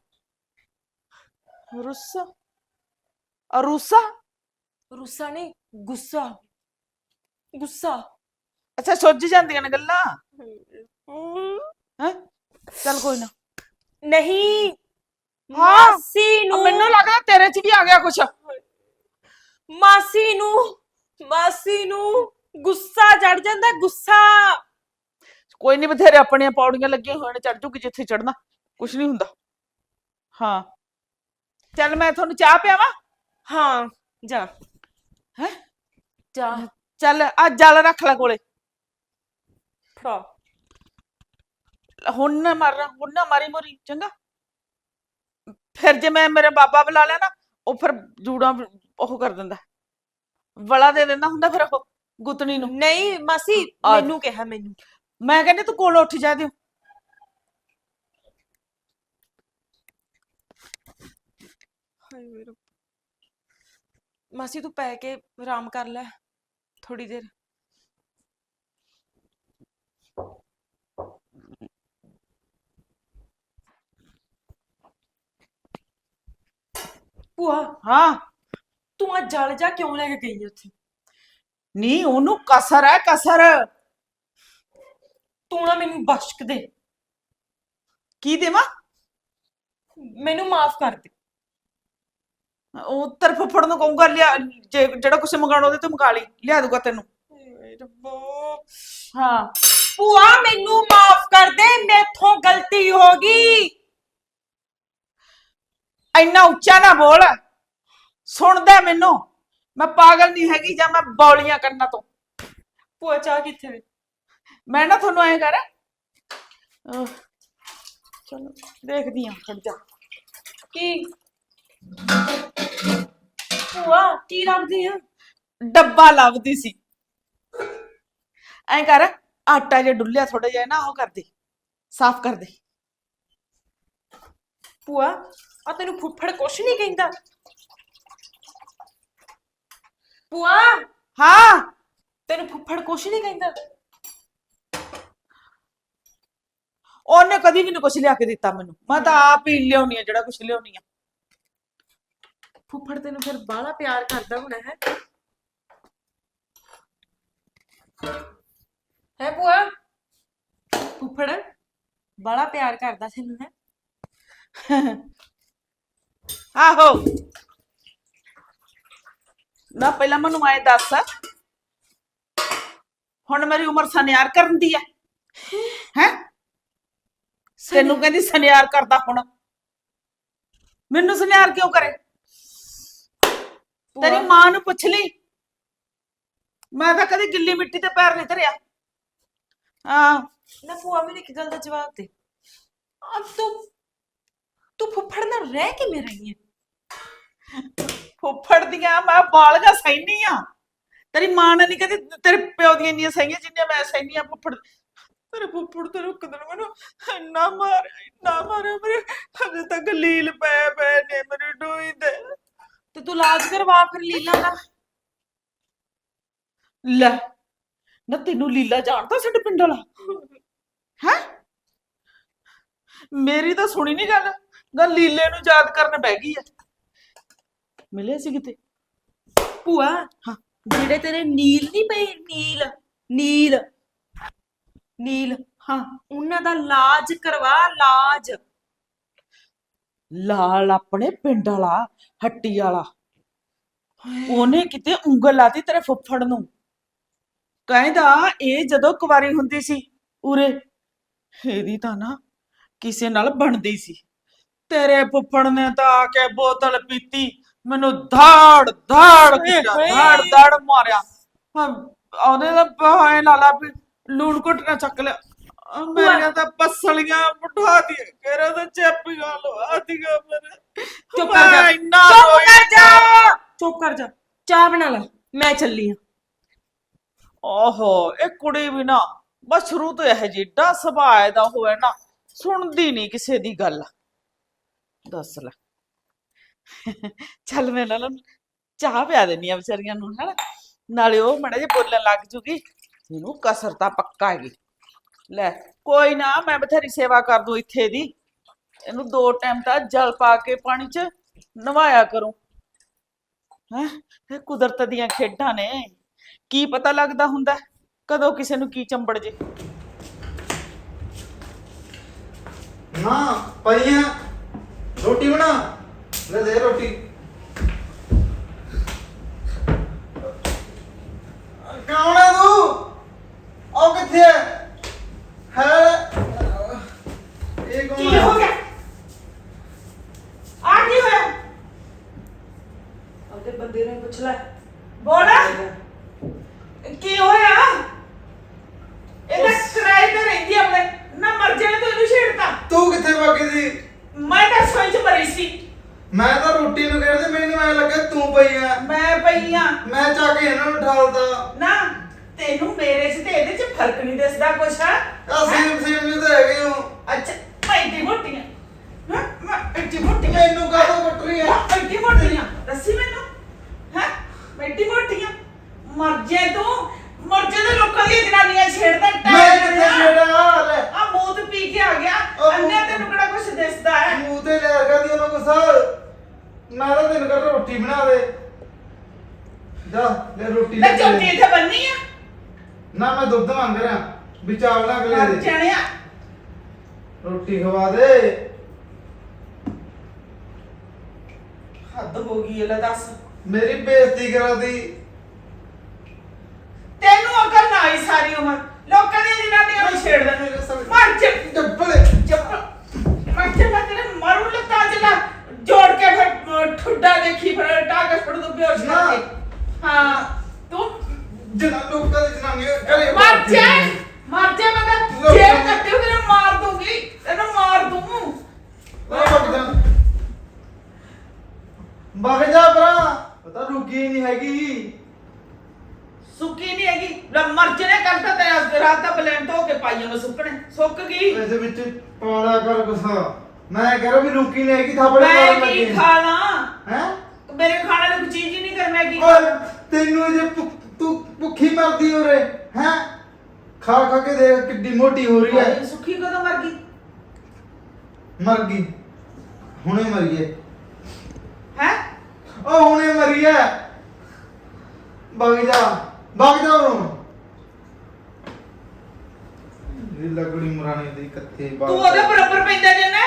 ਰੁੱਸਾ? ਅਰੂਸਾ? ਰੁੱਸਾ ਨਹੀਂ ਗੁੱਸਾ। ਗੁੱਸਾ। ਅੱਛਾ ਸੁੱਝ ਜਾਂਦੀਆਂ ਨੇ ਗੱਲਾਂ। ਹੈ? ਚੱਲ ਕੋਈ ਨਾ। ਨਹੀਂ। ਮਾਸੀ ਨੂੰ ਮੈਨੂੰ ਲੱਗਦਾ ਤੇਰੇ 'ਚ ਵੀ ਆ ਗਿਆ ਕੁਛ। ਮਾਸੀ ਨੂੰ ਮਾਸੀ ਨੂੰ ਗੁੱਸਾ ਚੜ ਜਾਂਦਾ ਹੈ, ਗੁੱਸਾ। ਕੋਈ ਨਹੀਂ ਬਥੇਰੇ ਆਪਣੀਆਂ ਪੌੜੀਆਂ ਲੱਗੀਆਂ ਨੇ ਚੜ ਜੂਗੀ ਜਿੱਥੇ ਚੜਨਾ ਕੁਛ ਨਹੀਂ ਹੁੰਦਾ। ਹਾਂ। ਚੱਲ ਮੈਂ ਤੁਹਾਨੂੰ ਚਾਹ ਪਿਆਵਾਂ? ਹਾਂ ਜਾ। ਹੈ? ਜਾ। ਚੱਲ ਆ ਜਲ ਰੱਖ ਲੈ ਕੋਲੇ। ਫੜਾ। ਹੁਣ ਨਾ ਮਾਰਨਾ ਹੁਣ ਨਾ ਮਾਰੀ ਮੋਰੀ ਚੰਗਾ? ਫਿਰ ਜੇ ਮੈਂ ਮੇਰੇ ਬਾਬਾ ਬੁਲਾ ਲਿਆ ਨਾ ਉਹ ਫਿਰ ਜੂੜਾ ਉਹ ਕਰ ਦਿੰਦਾ। ਵਲਾ ਦੇ ਦਿੰਦਾ ਹੁੰਦਾ ਫਿਰ ਉਹ ਗੁੱਤਣੀ ਨੂੰ। ਨਹੀਂ ਮਾਸੀ ਆ- ਮੈਨੂੰ ਕਿਹਾ ਮੈਨੂੰ। ਮੈਂ ਕਹਿੰਦੀ ਤੂੰ ਕੋਲ ਉੱਠ ਜਾ ਦਿਓ ਹਾਏ ਮੇਰਾ ਮਾਸੀ ਤੂੰ ਪੈ ਕੇ ਆਰਾਮ ਕਰ ਲੈ ਥੋੜੀ ਦੇਰ। ਭੂਆ। ਹਾਂ। ਤੂੰ ਆ ਜਲ ਜਾ ਕਿਉਂ ਲੈ ਕੇ ਗਈ ਉੱਥੇ? ਨਹੀਂ ਉਹਨੂੰ ਕਸਰ ਹੈ ਕਸਰ। ਤੂੰ ਨਾ ਮੈਨੂੰ ਬਖਸ਼ ਦੇ। ਕੀ ਦੇਵਾਂ? ਮੈਨੂੰ ਮਾਫ ਕਰ ਦੇ। ਉਹ ਤੇਰੇ ਫੁੱਫੜ ਨੂੰ ਕਹੂੰਗਾ ਲਿਆ ਜੇ ਜਿਹੜਾ ਕੁਛ ਮੰਗਾਉਣਾ ਉਹਦੇ ਤੋਂ ਮੰਗਾ ਲਈ ਲਿਆ ਦੂਗਾ ਤੈਨੂੰ। ਰੱਬਾ। ਹਾਂ। ਭੂਆ ਮੈਨੂੰ ਮਾਫ ਕਰ ਦੇ ਮੈਥੋਂ ਗਲਤੀ ਹੋ ਗਈ। ਇੰਨਾ ਉੱਚਾ ਨਾ ਬੋਲ। ਸੁਣਦਾ ਮੈਨੂੰ। ਮੈਂ ਪਾਗਲ ਨਹੀਂ ਹੈਗੀ ਜਾਂ ਮੈਂ ਬੌਲੀਆਂ ਕਰਨਾ ਤੋਂ। ਭੂਆ ਚਾਹ ਕਿੱਥੇ ਵੇ? ਮੈਂ ਨਾ ਤੁਹਾਨੂੰ ਐਂ ਕਰ। ਅਹ, ਚਲੋ ਦੇਖਦੀ ਆਂ ਖੜ ਜਾ ਕੀ? ਭੂਆ ਕੀ ਰੱਖਦੀ ਆ? ਡੱਬਾ ਲੱਭਦੀ ਸੀ। ਐਂ ਕਰ ਆਟਾ ਜੇ ਡੁੱਲਿਆ ਥੋੜਾ ਜਿਹਾ ਨਾ ਉਹ ਕਰ ਦੇ। ਸਾਫ਼ ਕਰ ਦੇ। ਭੂਆ ਆ ਤੈਨੂੰ ਫੁੱਫੜ ਕੁਛ ਨਹੀਂ ਕਹਿੰਦਾ। ਭੂਆ ਹਾਂ। ਤੈਨੂੰ ਫੁੱਫੜ ਕੁਛ ਨਹੀਂ ਕਹਿੰਦਾ। ਉਹਨੇ ਕਦੀ ਵੀ ਨਹੀਂ ਕੁਛ ਲਿਆ ਕੇ ਦਿੱਤਾ ਮੈਨੂੰ। ਮੈਂ ਤਾਂ ਆਪ ਹੀ ਲਿਆਉਣੀ ਆ ਜਿਹੜਾ ਕੁਛ ਲਿਆਉਣੀ ਆ। ਫੁੱਫੜ ਤੈਨੂੰ ਫਿਰ ਬਾਹਲਾ ਪਿਆਰ ਕਰਦਾ ਹੋਣਾ ਹੈ? ਹੈ ਭੂਆ? ਫੁੱਫੜ ਬਾਹਲਾ ਪਿਆਰ ਕਰਦਾ ਤੈਨੂੰ ਹੈ? ਆਹੋ। ਨਾ ਪਹਿਲਾਂ ਮੈਨੂੰ ਐ ਦੱਸ। ਹੁਣ ਮੇਰੀ ਉਮਰ ਸਨਿਆਰ ਕਰਨ ਦੀ ਹੈ ਹੈ? ਤੈਨੂੰ ਕਹਿੰਦੀ ਸਨਿਆਰ ਕਰਦਾ ਹੁਣ। ਮੈਨੂੰ ਸਨਿਆਰ ਕਿਉਂ ਕਰੇ? ਤੇਰੀ ਮਾਂ ਨੂੰ ਪੁੱਛ ਲਈ। ਮੈਂ ਤਾਂ ਕਦੇ ਗਿੱਲੀ ਮਿੱਟੀ ਤੇ ਪੈਰ ਨਹੀਂ ਧਰਿਆ। ਹਾਂ। ਨਾ ਭੂਆ ਮੈਨੂੰ ਇੱਕ ਗੱਲ ਦਾ ਜਵਾਬ ਦੇ। ਅਬ ਤੂੰ ਤੂੰ ਫੁੱਫੜ ਨਾਲ ਰਹਿ ਕਿਵੇਂ ਰਹੀ ਹੈ ਫੁੱਫੜ ਦੀਆਂ ਮੈਂ ਬਾਲਗਾ ਸੈਨੀ ਆ। ਤੇਰੀ ਮਾਂ ਨੇ ਨਹੀਂ ਕਦੀ ਤੇਰੇ ਪਿਓ ਦੀਆਂ ਇੰਨੀਆਂ ਸਹੀਆਂ ਜਿੰਨੀਆਂ ਮੈਂ ਸੈਨੀ ਆ ਫੁੱਫੜ। ਤੇਰੇ ਫੁੱਫੜ ਤੇ ਰੁਕ ਦਿਨ ਮੈਨੂੰ ਇੰਨਾ ਮਾਰਿਆ ਇੰਨਾ ਮਾਰਿਆ ਮੇਰੇ। ਹਜੇ ਤੱਕ ਲੀਲ ਪੈ ਪੈ ਨੇ ਮੇਰੇ ਡੋਈ ਤੇ। ਤੇ ਤੂੰ ਇਲਾਜ ਕਰਵਾ ਫਿਰ ਲੀਲਾ ਦਾ। ਲੈ ਨਾ ਤੈਨੂੰ ਲੀਲਾ ਜਾਣਦਾ ਸਾਡੇ ਪਿੰਡ ਵਾਲਾ। ਹੈ? ਮੇਰੀ ਤਾਂ ਸੁਣੀ ਨਹੀਂ ਗੱਲ। ਗੱਲ ਲੀਲੇ ਨੂੰ ਯਾਦ ਕਰਨ ਬਹਿ ਗਈ ਐ ਮਿਲੇ ਸੀ ਕਿਤੇ? ਭੂਆ ਹਾਂ। ਜਿਹੜੇ ਤੇਰੇ ਨੀਲ ਨਹੀਂ ਪਏ? ਨੀਲ ਨੀਲ ਨੀਲ। ਹਾਂ। ਉਹਨਾਂ ਦਾ ਲਾਜ ਕਰਵਾ ਲਾਜ। ਲਾਲ ਆਪਣੇ ਪਿੰਡ ਵਾਲਾ ਹੱਟੀ ਵਾਲਾ। ਉਹਨੇ ਕਿਤੇ ਉਂਗਲ ਲਾਤੀ ਤੇਰੇ ਫੁੱਫੜ ਨੂੰ। ਕਹਿੰਦਾ ਇਹ ਜਦੋਂ ਕੁਵਾਰੀ ਹੁੰਦੀ ਸੀ ਉਰੇ ਇਹਦੀ ਤਾਂ ਨਾ ਕਿਸੇ ਨਾਲ ਬਣਦੀ ਸੀ। ਤੇਰੇ ਫੁੱਫੜ ਨੇ ਤਾਂ ਆ ਕੇ ਬੋਤਲ ਪੀਤੀ ਮੈਨੂੰ ਧਾੜ ਧਾੜ ਕੀਤਾ। ਧਾੜ ਧਾੜ ਮਾਰਿਆ। ਉਹਨੇ ਤਾਂ ਬਾਹੇ ਲਾਲਾ ਵੀ ਲੂਣ ਘੁੱਟ ਨਾ ਚੱਕ ਲਿਆ। ਮੇਰੀਆਂ ਤਾਂ ਪਸਲੀਆਂ ਉਠਾ ਦੀ ਕਰੇ ਤਾਂ ਚੈਪੀਆਂ ਲਵਾ ਦੀਆਂ ਮੇਰੇ। ਚੁੱਪ ਕਰ ਜਾ। ਚੁੱਪ ਕਰ ਜਾ। ਚੁੱਪ ਕਰ ਜਾ। ਚਾਹ ਬਣਾ ਲੈ। ਮੈਂ ਚੱਲੀ ਆ। ਓਹੋ ਇਹ ਕੁੜੀ ਵੀ ਨਾ ਬਸ ਸ਼ੁਰੂ ਤੋਂ ਇਹ ਜਿੱਡਾ ਸੁਭਾਅ ਦਾ ਹੋਇਆ ਨਾ। ਸੁਣਦੀ ਨਹੀਂ ਕਿਸੇ ਦੀ ਗੱਲ। ਦੱਸ ਲੈ। ਚੱਲ ਮੈਂ ਨਾਲ ਚਾਹ ਪਿਆ ਦੇਣੀ ਆ ਵਿਚਾਰੀਆਂ ਨੂੰ, ਹੈਨਾ? ਨਾਲੇ ਉਹ ਮੜਾ ਜੇ ਬੋਲਣ ਲੱਗ ਜੂਗੀ, ਇਹਨੂੰ ਕਸਰ ਤਾਂ ਪੱਕਾ ਹੈਗੀ। ਲੈ, ਕੋਈ ਨਾ, ਮੈਂ ਬਥੇਰੀ ਸੇਵਾ ਕਰ ਦੂੰ ਇੱਥੇ ਦੀ। ਇਹਨੂੰ ਦੋ ਟਾਈਮ ਤਾਂ ਜਲ ਪਾ ਕੇ ਪਾਣੀ 'ਚ ਨਵਾਇਆ ਕਰੂੰ। ਹੈ? ਇਹ ਕੁਦਰਤ ਦੀਆਂ ਖੇਡਾਂ ਨੇ। ਕੀ ਪਤਾ ਲੱਗਦਾ ਹੁੰਦਾ? ਕਦੋਂ ਕਿਸੇ ਨੂੰ ਕੀ ਚੰਬੜ ਜੇ? ਨਾ, ਪਈਆਂ। ਰੋਟੀ ਬਣਾ। ਲੈ ਦੇ ਰੋਟੀ। ਕੌਣ ਹੈ ਤੂੰ? ਉਹ ਕਿੱਥੇ ਹੈ ਹੈ? ਇਹ ਕੌਣ ਕੀ ਹੈ ਹੋ ਗਿਆ? ਆ ਕੀ ਹੋਇਆ? ਆਪਦੇ ਬੰਦੇ ਨੂੰ ਪੁੱਛ ਲੈ। ਬੋਲ ਕੀ ਹੋਇਆ ਇਹਦਾ ਕਿਰਾਏ ਤੇ ਰਹਿੰਦੀ ਆ ਆਪਣੇ ਨਾ ਮਰ ਜਾਣੇ ਤੂੰ ਇਹਨੂੰ ਛੇੜਤਾ ਤੂੰ ਕਿੱਥੇ ਵਗੀ ਸੀ ਮੈਂ ਤਾਂ ਸੋਈ ਚ ਮਰੀ ਸੀ ਮੈਂ ਤਾਂ ਰੋਟੀ ਨੂੰ ਕਹਿੰਦੇ ਮੈਨੂੰ ਐ ਲੱਗਾ ਤੂੰ ਪਈ ਆ ਮੈਂ ਪਈ ਆ ਮੈਂ ਜਾ ਕੇ ਇਹਨਾਂ ਨੂੰ ਠਾਲਦਾ ਨਾ ਤੈਨੂੰ ਮੇਰੇ ਚ ਤੇ ਇਹਦੇ ਚ ਫ਼ਰਕ ਨਹੀਂ ਦਿਸਦਾ ਕੁਛ ਆ ਆ ਸੇਮ ਸੇਮ ਜਿਹੇ ਤਾਂ ਹੈਗੇ ਹੋ ਅੱਛਾ ਮੈਂ ਏਡੀ ਮੋਟੀਆਂ ਹਾਂ ਮੈਂ ਏਡੀ ਮੋਟੀਆਂ ਮੈਨੂੰ ਕਾਹਤੋਂ ਕੁੱਟ ਰਹੀ ਹੈ ਹਾਂ, ਐਡੀ ਮੋਟੀਆਂ ਦੱਸੀ ਮੈਨੂੰ ਹੈ ਐਡੀ ਮੋਟੀਆਂ ਮਰ ਜੇ ਤੂੰ ਮਰ ਜੇ ਤੇ ਲੋਕਾਂ ਦੀਆਂ ਜਨਾਨੀਆਂ ਛੇੜਦਾ ਮੈਂ ਕਿੱਥੇ ਛੇੜਾ ਲੈ ਆ ਮੂੰਹ ਤੇ ਪੀ ਕੇ ਆ ਗਿਆ ਉਹ ਅੰਨੇ ਤੈਨੂੰ ਕਿਹੜਾ ਕੁਛ ਦਿਸਦਾ ਹੈ ਮੂੰਹ ਤੇ ਲੈ ਰਗਾ ਦੀ ਉਹਨਾਂ ਗੁੱਸਾ ਮੈਂ ਤਾਂ ਤੈਨੂੰ ਕਰ ਰੋਟੀ ਬਣਾ ਦੇ ਜਾ ਲੈ ਰੋਟੀ ਲੈ ਲੈ ਕੇ ਚੌਕੀ ਦੇ। ਇੱਥੇ ਬੰਨੀ ਆ ਨਾ ਮੈਂ ਦੁੱਧ ਮੰਗ ਰਿਹਾ ਵੀ ਚਾਵਲ ਨਾ ਮਰ ਗਲੇ ਦੇ ਜਾਣਿਆ ਰੋਟੀ ਖਵਾ ਦੇ ਹੱਦ ਹੋ ਗਈ ਇਹ ਲੈ ਦੱਸ। ਮੇਰੀ ਬੇਇੱਜ਼ਤੀ ਕਰਾ ਦੀ। ਤੈਨੂੰ ਅਕਲ ਨਾ ਆਈ ਸਾਰੀ ਉਮਰ। ਲੋਕਾਂ ਦੀਆਂ ਜਨਾਨੀਆਂ ਨੂੰ ਛੇੜਦਾ ਮੇਰੇ ਸਾਲੇ- ਮਰ ਜਾ। ਡੱਬਲੇ ਜੱਪ ਮਰ ਜਾ ਮੈਂ ਤੇਰੇ ਮਾਰੂ ਲੱਤਾਂ ਚ ਲਾ ਜੋੜ ਕੇ ਫਿਰ ਠੁੱਡਾ ਦੇਖੀ ਫਿਰ ਟਾਗਾ ਫੜ ਦੋ ਬੇਹੋਸ਼ ਨਾ। ਕਰਕੇ। ਹਾਂ ਤੂੰ ਜਨਾ ਲੋਕਾਂ ਦੀ ਜਨਾਨੀਆਂ ਘਰੇ ਮਰ ਜਾ। ਨੇ। ਮਰ ਜਾ ਮੈਂ ਤਾਂ ਲੋਕਾਂ ਜੇਬ ਦੀ- ਕੱਟੇ ਤੈਨੂੰ ਮਾਰ ਦੂੰਗੀ ਤੈਨੂੰ ਮਾਰ ਦੂੰ ਲੈ ਵਗ ਜਾ ਵਗ ਜਾ ਭਰਾ ਪਤਾ ਰੁਕੀ ਨਹੀਂ ਹੈਗੀ। ਸੁੱਕੀ ਨਹੀਂ ਹੈਗੀ। ਲੈ ਮਰ ਜਨੇ ਕਰਦਾ ਤੇ ਅੱਜ ਰਾਤ ਦਾ ਬਲੈਂਡ ਧੋ ਕੇ ਪਾਈਆਂ ਮੈਂ ਸੁੱਕਣੇ। ਸੁੱਕ ਗਈ। ਇਹਦੇ ਵਿੱਚ ਪਾਲਾ ਕਰ ਗੁੱਸਾ। ਮੈਂ ਕਹਿ ਰਿਹਾ ਵੀ ਰੁਕੀ ਨਹੀਂ ਹੈਗੀ ਥਾਪੜੇ ਮੈਂ ਮਾਰਨ ਕੀ ਲੱਗੇ। ਖਾ ਲਾਂ ਹੈ? ਮੇਰੇ ਖਾਣੇ ਨੂੰ ਕੋਈ ਚੀਜ਼ ਹੀ ਨਹੀਂ ਕਰ ਮੈਂ ਕੀ ਓਏ ਤੈਨੂੰ ਜੇ ਭੁੱਖ- ਤੂੰ ਭੁੱਖੀ ਮਰਦੀ ਹੋ ਰੇ ਹੈ? ਖਾ ਖਾ ਕੇ ਦੇਖ ਕਿੱਡੀ ਮੋਟੀ ਹੋ ਰਹੀ ਹੈ। ਖਾਂ ਸੁੱਕੀ ਕਦੋਂ ਮਰ ਗਈ? ਮਰ ਗਈ। ਹੁਣੇ ਮਰੀਏ ਹੈ? ਉਹ ਹੁਣੇ ਮਰੀ ਹੈ ਵਗ ਜਾ ਵਗ ਜਾ ਇਹ ਲਗੜੀ ਮਰਾਣੀ ਦੀ ਕੱਥੇ ਬਾਹਰ ਤੂੰ ਉਹਦੇ ਬਰਾਬਰ ਪੈਂਦਾ ਜੰਨਾ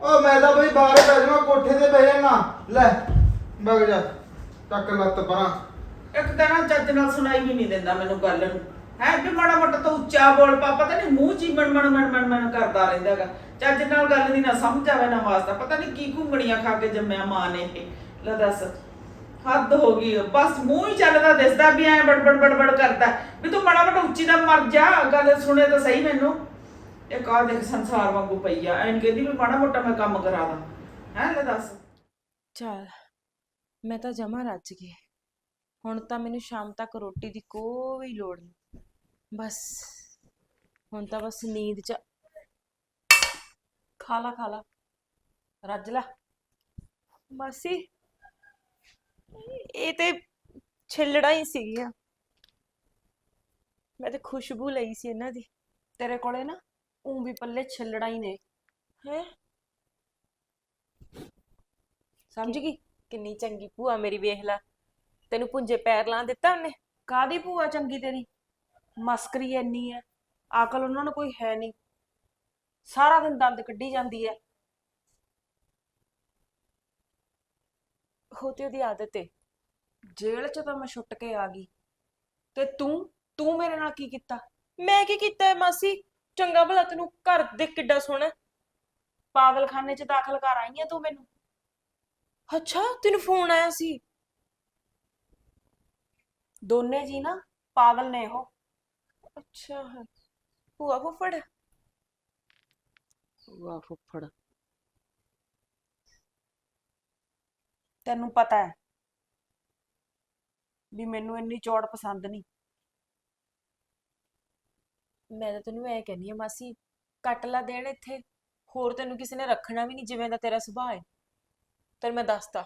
ਉਹ ਮੈਂ ਤਾਂ ਬਈ ਬਾਹਰ ਬੈ ਜਾਵਾਂ ਕੋਠੇ ਤੇ ਬਹਿ ਜਾਣਾ। ਲੈ ਵਗ ਜਾ ਟੱਕ ਲੱਤ ਪਰਾਂ। ਇੱਕ ਤਾਂ ਨਾ ਚੱਜ ਨਾਲ ਸੁਣਾਈ ਵੀ ਨਹੀਂ ਦਿੰਦਾ ਮੈਨੂੰ ਗੱਲ ਨੂੰ। ਹੈ ਵੀ ਮਾੜਾ ਮੋਟਾ ਤਾਂ ਉੱਚਾ ਬੋਲ ਪਾ ਪਤਾ ਨਹੀਂ ਮੂੰਹ ਚ ਹੀ ਮਣ ਮਣ ਮਣ ਮਣ ਮਣ ਕਰਦਾ ਰਹਿੰਦਾਗਾ ਚੱਜ ਨਾਲ ਗੱਲ ਦੀ ਨਾ ਸਮਝ ਆਵੇ, ਨਾ ਵਾਸਤਾ ਪਤਾ ਨਹੀਂ ਕੀ ਘੁੰਗਣੀਆਂ ਖਾ ਕੇ ਜੰਮਿਆ ਮਾਂ ਨੇ ਇਹ। ਲੈ ਦੱਸ, ਹੱਦ ਹੋ ਗਈ ਬਸ ਮੂੰਹ ਹੀ ਚੱਲਦਾ ਦਿਸਦਾ ਵੀ ਐ ਬੜ ਬੜ ਕਰਦਾ। ਵੀ ਤੂੰ ਮਾੜਾ ਮੋਟਾ ਉੱਚੀ ਦਾ ਮਰ ਜਾ। ਗੱਲ ਸੁਣੇ ਤਾਂ ਸਹੀ ਮੈਨੂੰ। ਇਹ ਕਾ ਦੇਖ ਸੰਸਾਰ ਵਾਂਗੂ ਪਈ ਆ। ਐਨ ਕਹਿੰਦੀ ਵੀ ਮਾੜਾ ਮੋਟਾ ਮੈਂ ਕੰਮ ਕਰਾ ਦਾਂ। ਹੈ, ਲੈ ਦੱਸ। ਚੱਲ, ਮੈਂ ਤਾਂ ਜਮਾ ਰੱਜ ਗਈ। ਹੁਣ ਤਾਂ ਮੈਨੂੰ ਸ਼ਾਮ ਤੱਕ ਰੋਟੀ ਦੀ ਕੋਈ ਲੋੜ ਨਹੀਂ ਬਸ, ਹੁਣ ਤਾਂ ਬਸ ਨੀਂਦ ਚ ਖਾ ਲਾ ਖਾ ਲਾ। ਰੱਜ ਲੈ। ਮਾਸੀ ਇਹ ਤੇ ਛਿੱਲੜਾਂ ਹੀ ਸੀਗੀਆਂ। ਮੈਂ ਤੇ ਖੁਸ਼ਬੂ ਲਈ ਸੀ ਇਹਨਾਂ ਦੀ। ਤੇਰੇ ਕੋਲੇ ਨਾ ਉਹ ਵੀ ਪੱਲੇ ਛਿੱਲੜਾ ਹੀ ਨੇ। ਹੈ? ਸਮਝ ਗਈ? ਕਿੰਨੀ ਚੰਗੀ ਭੂਆ ਮੇਰੀ ਵੇਖ ਲੈ। ਤੈਨੂੰ ਪੁੰਜੇ ਪੈਰ ਲਾਂ ਦਿੱਤਾ ਉਹਨੇ? ਕਾਦੀ ਭੂਆ ਚੰਗੀ ਤੇਰੀ? ਮਸਕਰੀ ਇੰਨੀ ਹੈ ਅਕਲ ਉਹਨਾਂ ਨੂੰ ਕੋਈ ਹੈ ਨਹੀਂ। ਸਾਰਾ ਦਿਨ ਦੰਦ ਕੱਢੀ ਜਾਂਦੀ ਹੈ। ਉਹ ਤੇ ਉਹਦੀ ਆਦਤ ਏ। ਜੇਲ੍ਹ 'ਚ ਤਾਂ ਮੈਂ ਛੁੱਟ ਕੇ ਆ ਗਈ। ਤੇ ਤੂੰ ਤੂੰ ਮੇਰੇ ਨਾਲ ਕੀ ਕੀਤਾ? ਮੈਂ ਕੀ ਕੀਤਾ ਹੈ ਮਾਸੀ? ਚੰਗਾ ਭਲਾ ਤੈਨੂੰ ਘਰ ਦੇਖ ਕਿੱਡਾ ਸੋਹਣਾ ਪਾਗਲਖਾਨੇ 'ਚ ਦਾਖਲ ਕਰ ਆਈ ਹੈ ਤੂੰ ਮੈਨੂੰ। ਅੱਛਾ ਤੈਨੂੰ ਫੋਨ ਆਇਆ ਸੀ? ਦੋਨੇ ਜੀ ਨਾ ਪਾਗਲ ਨੇ ਉਹ। ਅੱਛਾ ਭੂਆ ਫੁੱਫੜ। ਵਾਹ ਫੁੱਫੜ। ਤੈਨੂੰ ਪਤਾ ਹੈ ਵੀ ਮੈਨੂੰ ਇੰਨੀ ਚੌੜ ਪਸੰਦ ਨਹੀਂ। ਮੈਂ ਤਾਂ ਤੈਨੂੰ ਐ ਕਹਿੰਦੀ ਆ ਮਾਸੀ ਕੱਟ ਲਾ ਦੇਣ ਇੱਥੇ। ਹੋਰ ਤੈਨੂੰ ਕਿਸੇ ਨੇ ਰੱਖਣਾ ਵੀ ਨਹੀਂ ਜਿਵੇਂ ਦਾ ਤੇਰਾ ਸੁਭਾਅ ਹੈ। ਤੈਨੂੰ ਮੈਂ ਦੱਸਤਾ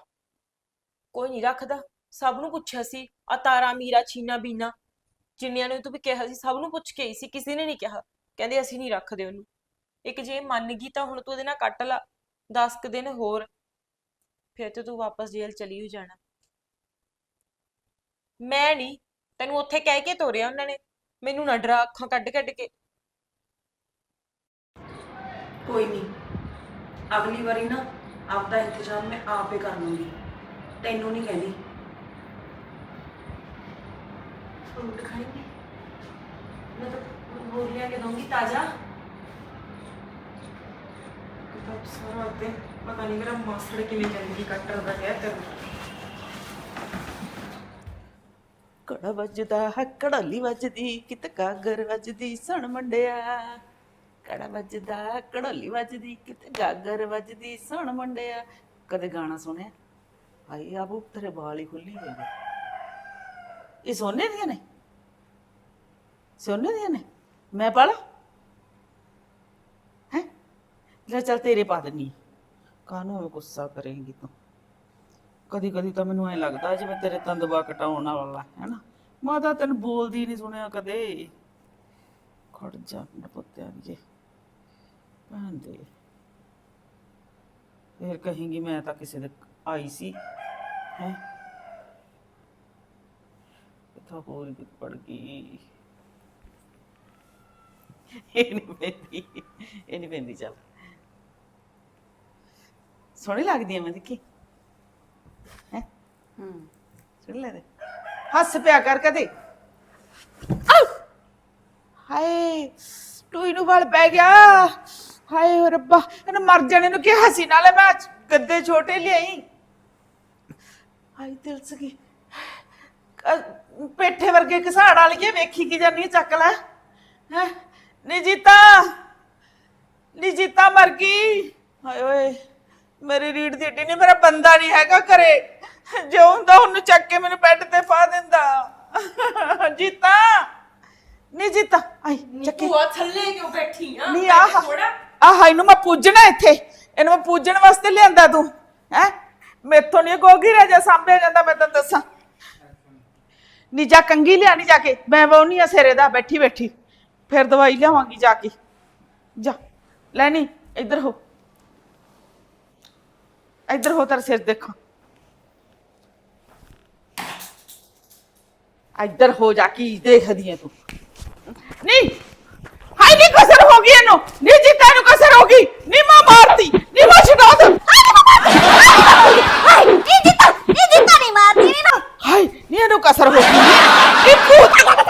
ਕੋਈ ਨਹੀਂ ਰੱਖਦਾ। ਸਭ ਨੂੰ ਪੁੱਛਿਆ ਸੀ ਆ ਤਾਰਾ ਮੀਰਾ ਛੀਨਾ ਬੀਨਾ ਜਿੰਨਿਆਂ ਨੂੰ ਤੂੰ ਵੀ ਕਿਹਾ ਸੀ ਸਭ ਨੂੰ ਪੁੱਛ ਕੇ ਆਈ ਸੀ ਕਿਸੇ ਨੇ ਨਹੀਂ ਕਿਹਾ। ਕਹਿੰਦੇ ਅਸੀਂ ਨਹੀਂ ਰੱਖਦੇ ਉਹਨੂੰ। ਇੱਕ ਜੇ ਮੰਨ ਗਈ ਤਾਂ ਹੁਣ ਤੂੰ ਉਹਦੇ ਨਾਲ ਕੱਟ ਲਾ 10 ਕੁ ਦਿਨ ਹੋਰ। ਫਿਰ ਤੇ ਤੂੰ ਵਾਪਸ ਜੇਲ੍ਹ ਚਲੀ ਹੋ ਜਾਣਾ। ਮੈਂ ਨਹੀਂ ਤੈਨੂੰ ਉੱਥੇ ਕਹਿ ਕੇ ਤੋਰਿਆ ਉਹਨਾਂ ਨੇ। ਮੈਨੂੰ ਨਾ ਡਰਾ ਅੱਖਾਂ ਕੱਢ ਕੱਢ ਕੇ। ਕੋਈ ਨਹੀਂ ਅਗਲੀ ਵਾਰੀ ਨਾ ਆਪਦਾ ਇੰਤਜ਼ਾਮ ਮੈਂ ਆਪੇ ਕਰ ਲੂੰਗੀ। ਤੈਨੂੰ ਨਹੀਂ ਕਹਿੰਦੀ। ਫਰੂਟ ਖਾਏਂਗੇ ਮੈਂ ਤਾਂ ਹੋਰ ਲਿਆ ਕੇ ਦਊਂਗੀ ਤਾਜ਼ਾ। ਤਾਂ ਸਾਰਾ ਦਿਨ ਪਤਾ ਨਹੀਂ ਮੇਰਾ ਮਾਸੜ ਕਿਵੇਂ ਜ਼ਿੰਦਗੀ ਕੱਟ ਹੈ ਤੈਨੂੰ ਕੜਾ ਵੱਜਦਾ ਹੈ ਕੜਾਲੀ ਵੱਜਦੀ ਕਿਤ ਗਾਗਰ ਵੱਜਦੀ ਸੁਣ ਮੰਡਿਆ। ਕੜਾ ਵੱਜਦਾ ਹੈ, ਕੜਾਲੀ ਵੱਜਦੀ ਕਿਤ ਗਾਗਰ ਵੱਜਦੀ ਸੁਣ ਮੰਡਿਆ। ਕਦੇ ਗਾਣਾ ਸੁਣਿਆ? ਹਾਏ ਆਬੂ ਤੇਰੇ ਵਾਲ ਹੀ ਖੁੱਲੀ ਹੋਈ ਹੈ ਇਹ ਸੋਨੇ ਦੀਆਂ ਨੇ? ਸੋਨੇ ਦੀਆਂ ਨੇ? ਮੈਂ ਪਾਲਾ? ਲੈ ਚੱਲ ਤੇਰੇ ਪਾ ਦਿੰਨੀ ਕਾਹਨੂੰ ਐਵੇਂ ਗੁੱਸਾ ਕਰੇਂਗੀ ਤੂੰ ਕਦੀ ਕਦੀ ਤਾਂ ਮੈਨੂੰ ਐ ਲੱਗਦਾ ਜਿਵੇਂ ਤੇਰੇ ਤੰਦਬਾ ਕਟਾਉਣ ਵਾਲਾ ਹੈ ਨਾ ਮਾਤਾ ਤੈਨੂੰ ਬੋਲਦੀ ਨਹੀਂ ਸੁਣਿਆ ਕਦੇ ਖੜ ਜਾ ਮੇਰੇ ਪੁੱਤਿਆਂ ਦੀ ਭੈਣ ਦੇ ਫਿਰ ਕਹੇਂਗੀ ਮੈਂ ਤਾਂ ਕਿਸੇ ਦੇ ਆਈ ਸੀ ਹੈ ਕਿਥਾ ਹੋਰ ਕਿਤ ਪੜ ਗਈ ਇਹ ਨਹੀਂ ਪੈਂਦੀ ਇਹ ਨਹੀਂ ਪੈਂਦੀ ਚੱਲ ਸੋਹਣੀ ਲੱਗਦੀ ਐ ਮੈਂ ਦੇਖੀ। ਹੈ? ਹੂੰ। ਸੁਣ ਲੈ ਦੇ ਹੱਸ ਪਿਆ ਕਰ ਕਦੇ! ਹਾਏ ਟੂਈ ਨੂੰ ਵਾਲ ਪੈ ਗਿਆ। ਹਾਏ ਓ ਰੱਬਾ ਇਹਨੂੰ ਮਰ ਜਾਣੇ ਨੂੰ ਕਿਹਾ ਸੀ ਨਾਲੇ ਮੈਂ ਅੱਜ ਗੱਦੇ ਛੋਟੇ ਲਿਆਈ। ਹਾਏ ਦਿਲ ਸਕੀ ਪੇਠੇ ਵਰਗੇ ਘਸਾੜ ਵਾਲੀਏ ਵੇਖੀ ਕੀ ਜਾਨੀ ਚੱਕ ਲੈ। ਹੈ? ਨੀ ਜੀਤਾ। ਨੀ ਜੀਤਾ ਮਰ ਗਈ। ਹਾਏ ਓਏ। ਮੇਰੀ ਰੀੜ ਦੀ ਹੱਡੀ ਨਹੀਂ ਮੇਰਾ ਬੰਦਾ ਨਹੀਂ ਹੈਗਾ ਘਰੇ। ਜੇ ਹੁੰਦਾ ਉਹਨੂੰ ਚੱਕ ਕੇ ਮੈਨੂੰ ਬੈੱਡ ਤੇ ਪਾ ਦਿੰਦਾ। ਜੀਤਾ ਨੀ ਜੀਤਾ ਆਈ ਚੱਕੇ। ਭੂਆ ਥੱਲੇ ਕਿਉਂ ਬੈਠੀ ਆ? ਨਹੀਂ ਆਹ ਆਹ ਇਹਨੂੰ ਮੈਂ ਪੂਜਣਾ ਇੱਥੇ। ਇਹਨੂੰ ਮੈਂ ਪੂਜਣ ਵਾਸਤੇ ਲਿਆਂਦਾ ਤੂੰ ਹੈ? ਮੈਥੋਂ ਨਹੀਂ ਗੋਗੀ ਰਾਜਾ ਸਾਂਭਿਆ ਜਾਂਦਾ ਮੈਂ ਤੈਨੂੰ ਦੱਸਾਂ। ਨੀ ਜਾ ਕੰਗੀ ਲਿਆਣੀ ਜਾ ਕੇ। ਮੈਂ ਵਾਉਣੀ ਆ ਸਿਰੇ ਦਾ ਬੈਠੀ ਬੈਠੀ। ਫਿਰ ਦਵਾਈ ਲਿਆਵਾਂਗੀ ਜਾ ਕੇ। ਜਾ ਲੈਣੀ ਇੱਧਰ ਹੋ। ਇੱਧਰ ਹੋ ਤੇਰਾ ਸਿਰ ਦੇਖਾਂ। ਇੱਧਰ ਹੋ ਜਾ ਕੀ ਦੇਖਦੀ ਐ ਤੂੰ। ਨਹੀਂ ਹਾਈ ਨੀ ਕਸਰ ਹੋ ਗਈ ਇਹਨੂੰ। ਨੀ ਜਿੱਤਾ ਨੂੰ ਕਸਰ ਹੋ ਗਈ। ਨੀ ਮਾਂ ਮਾਰਤੀ। ਨੀ ਮਾਂ ਛਡਾ ਦੇ ਹਾਏ ਇਹ ਜਿੱਤਾ ਇਹ ਜਿੱਤਾ ਨਹੀਂ ਮਾਰਦੀ ਨੀ ਨਾ ਹਾਈ ਨੀ ਇਹਨੂੰ ਕਸਰ ਹੋ ਗਈ।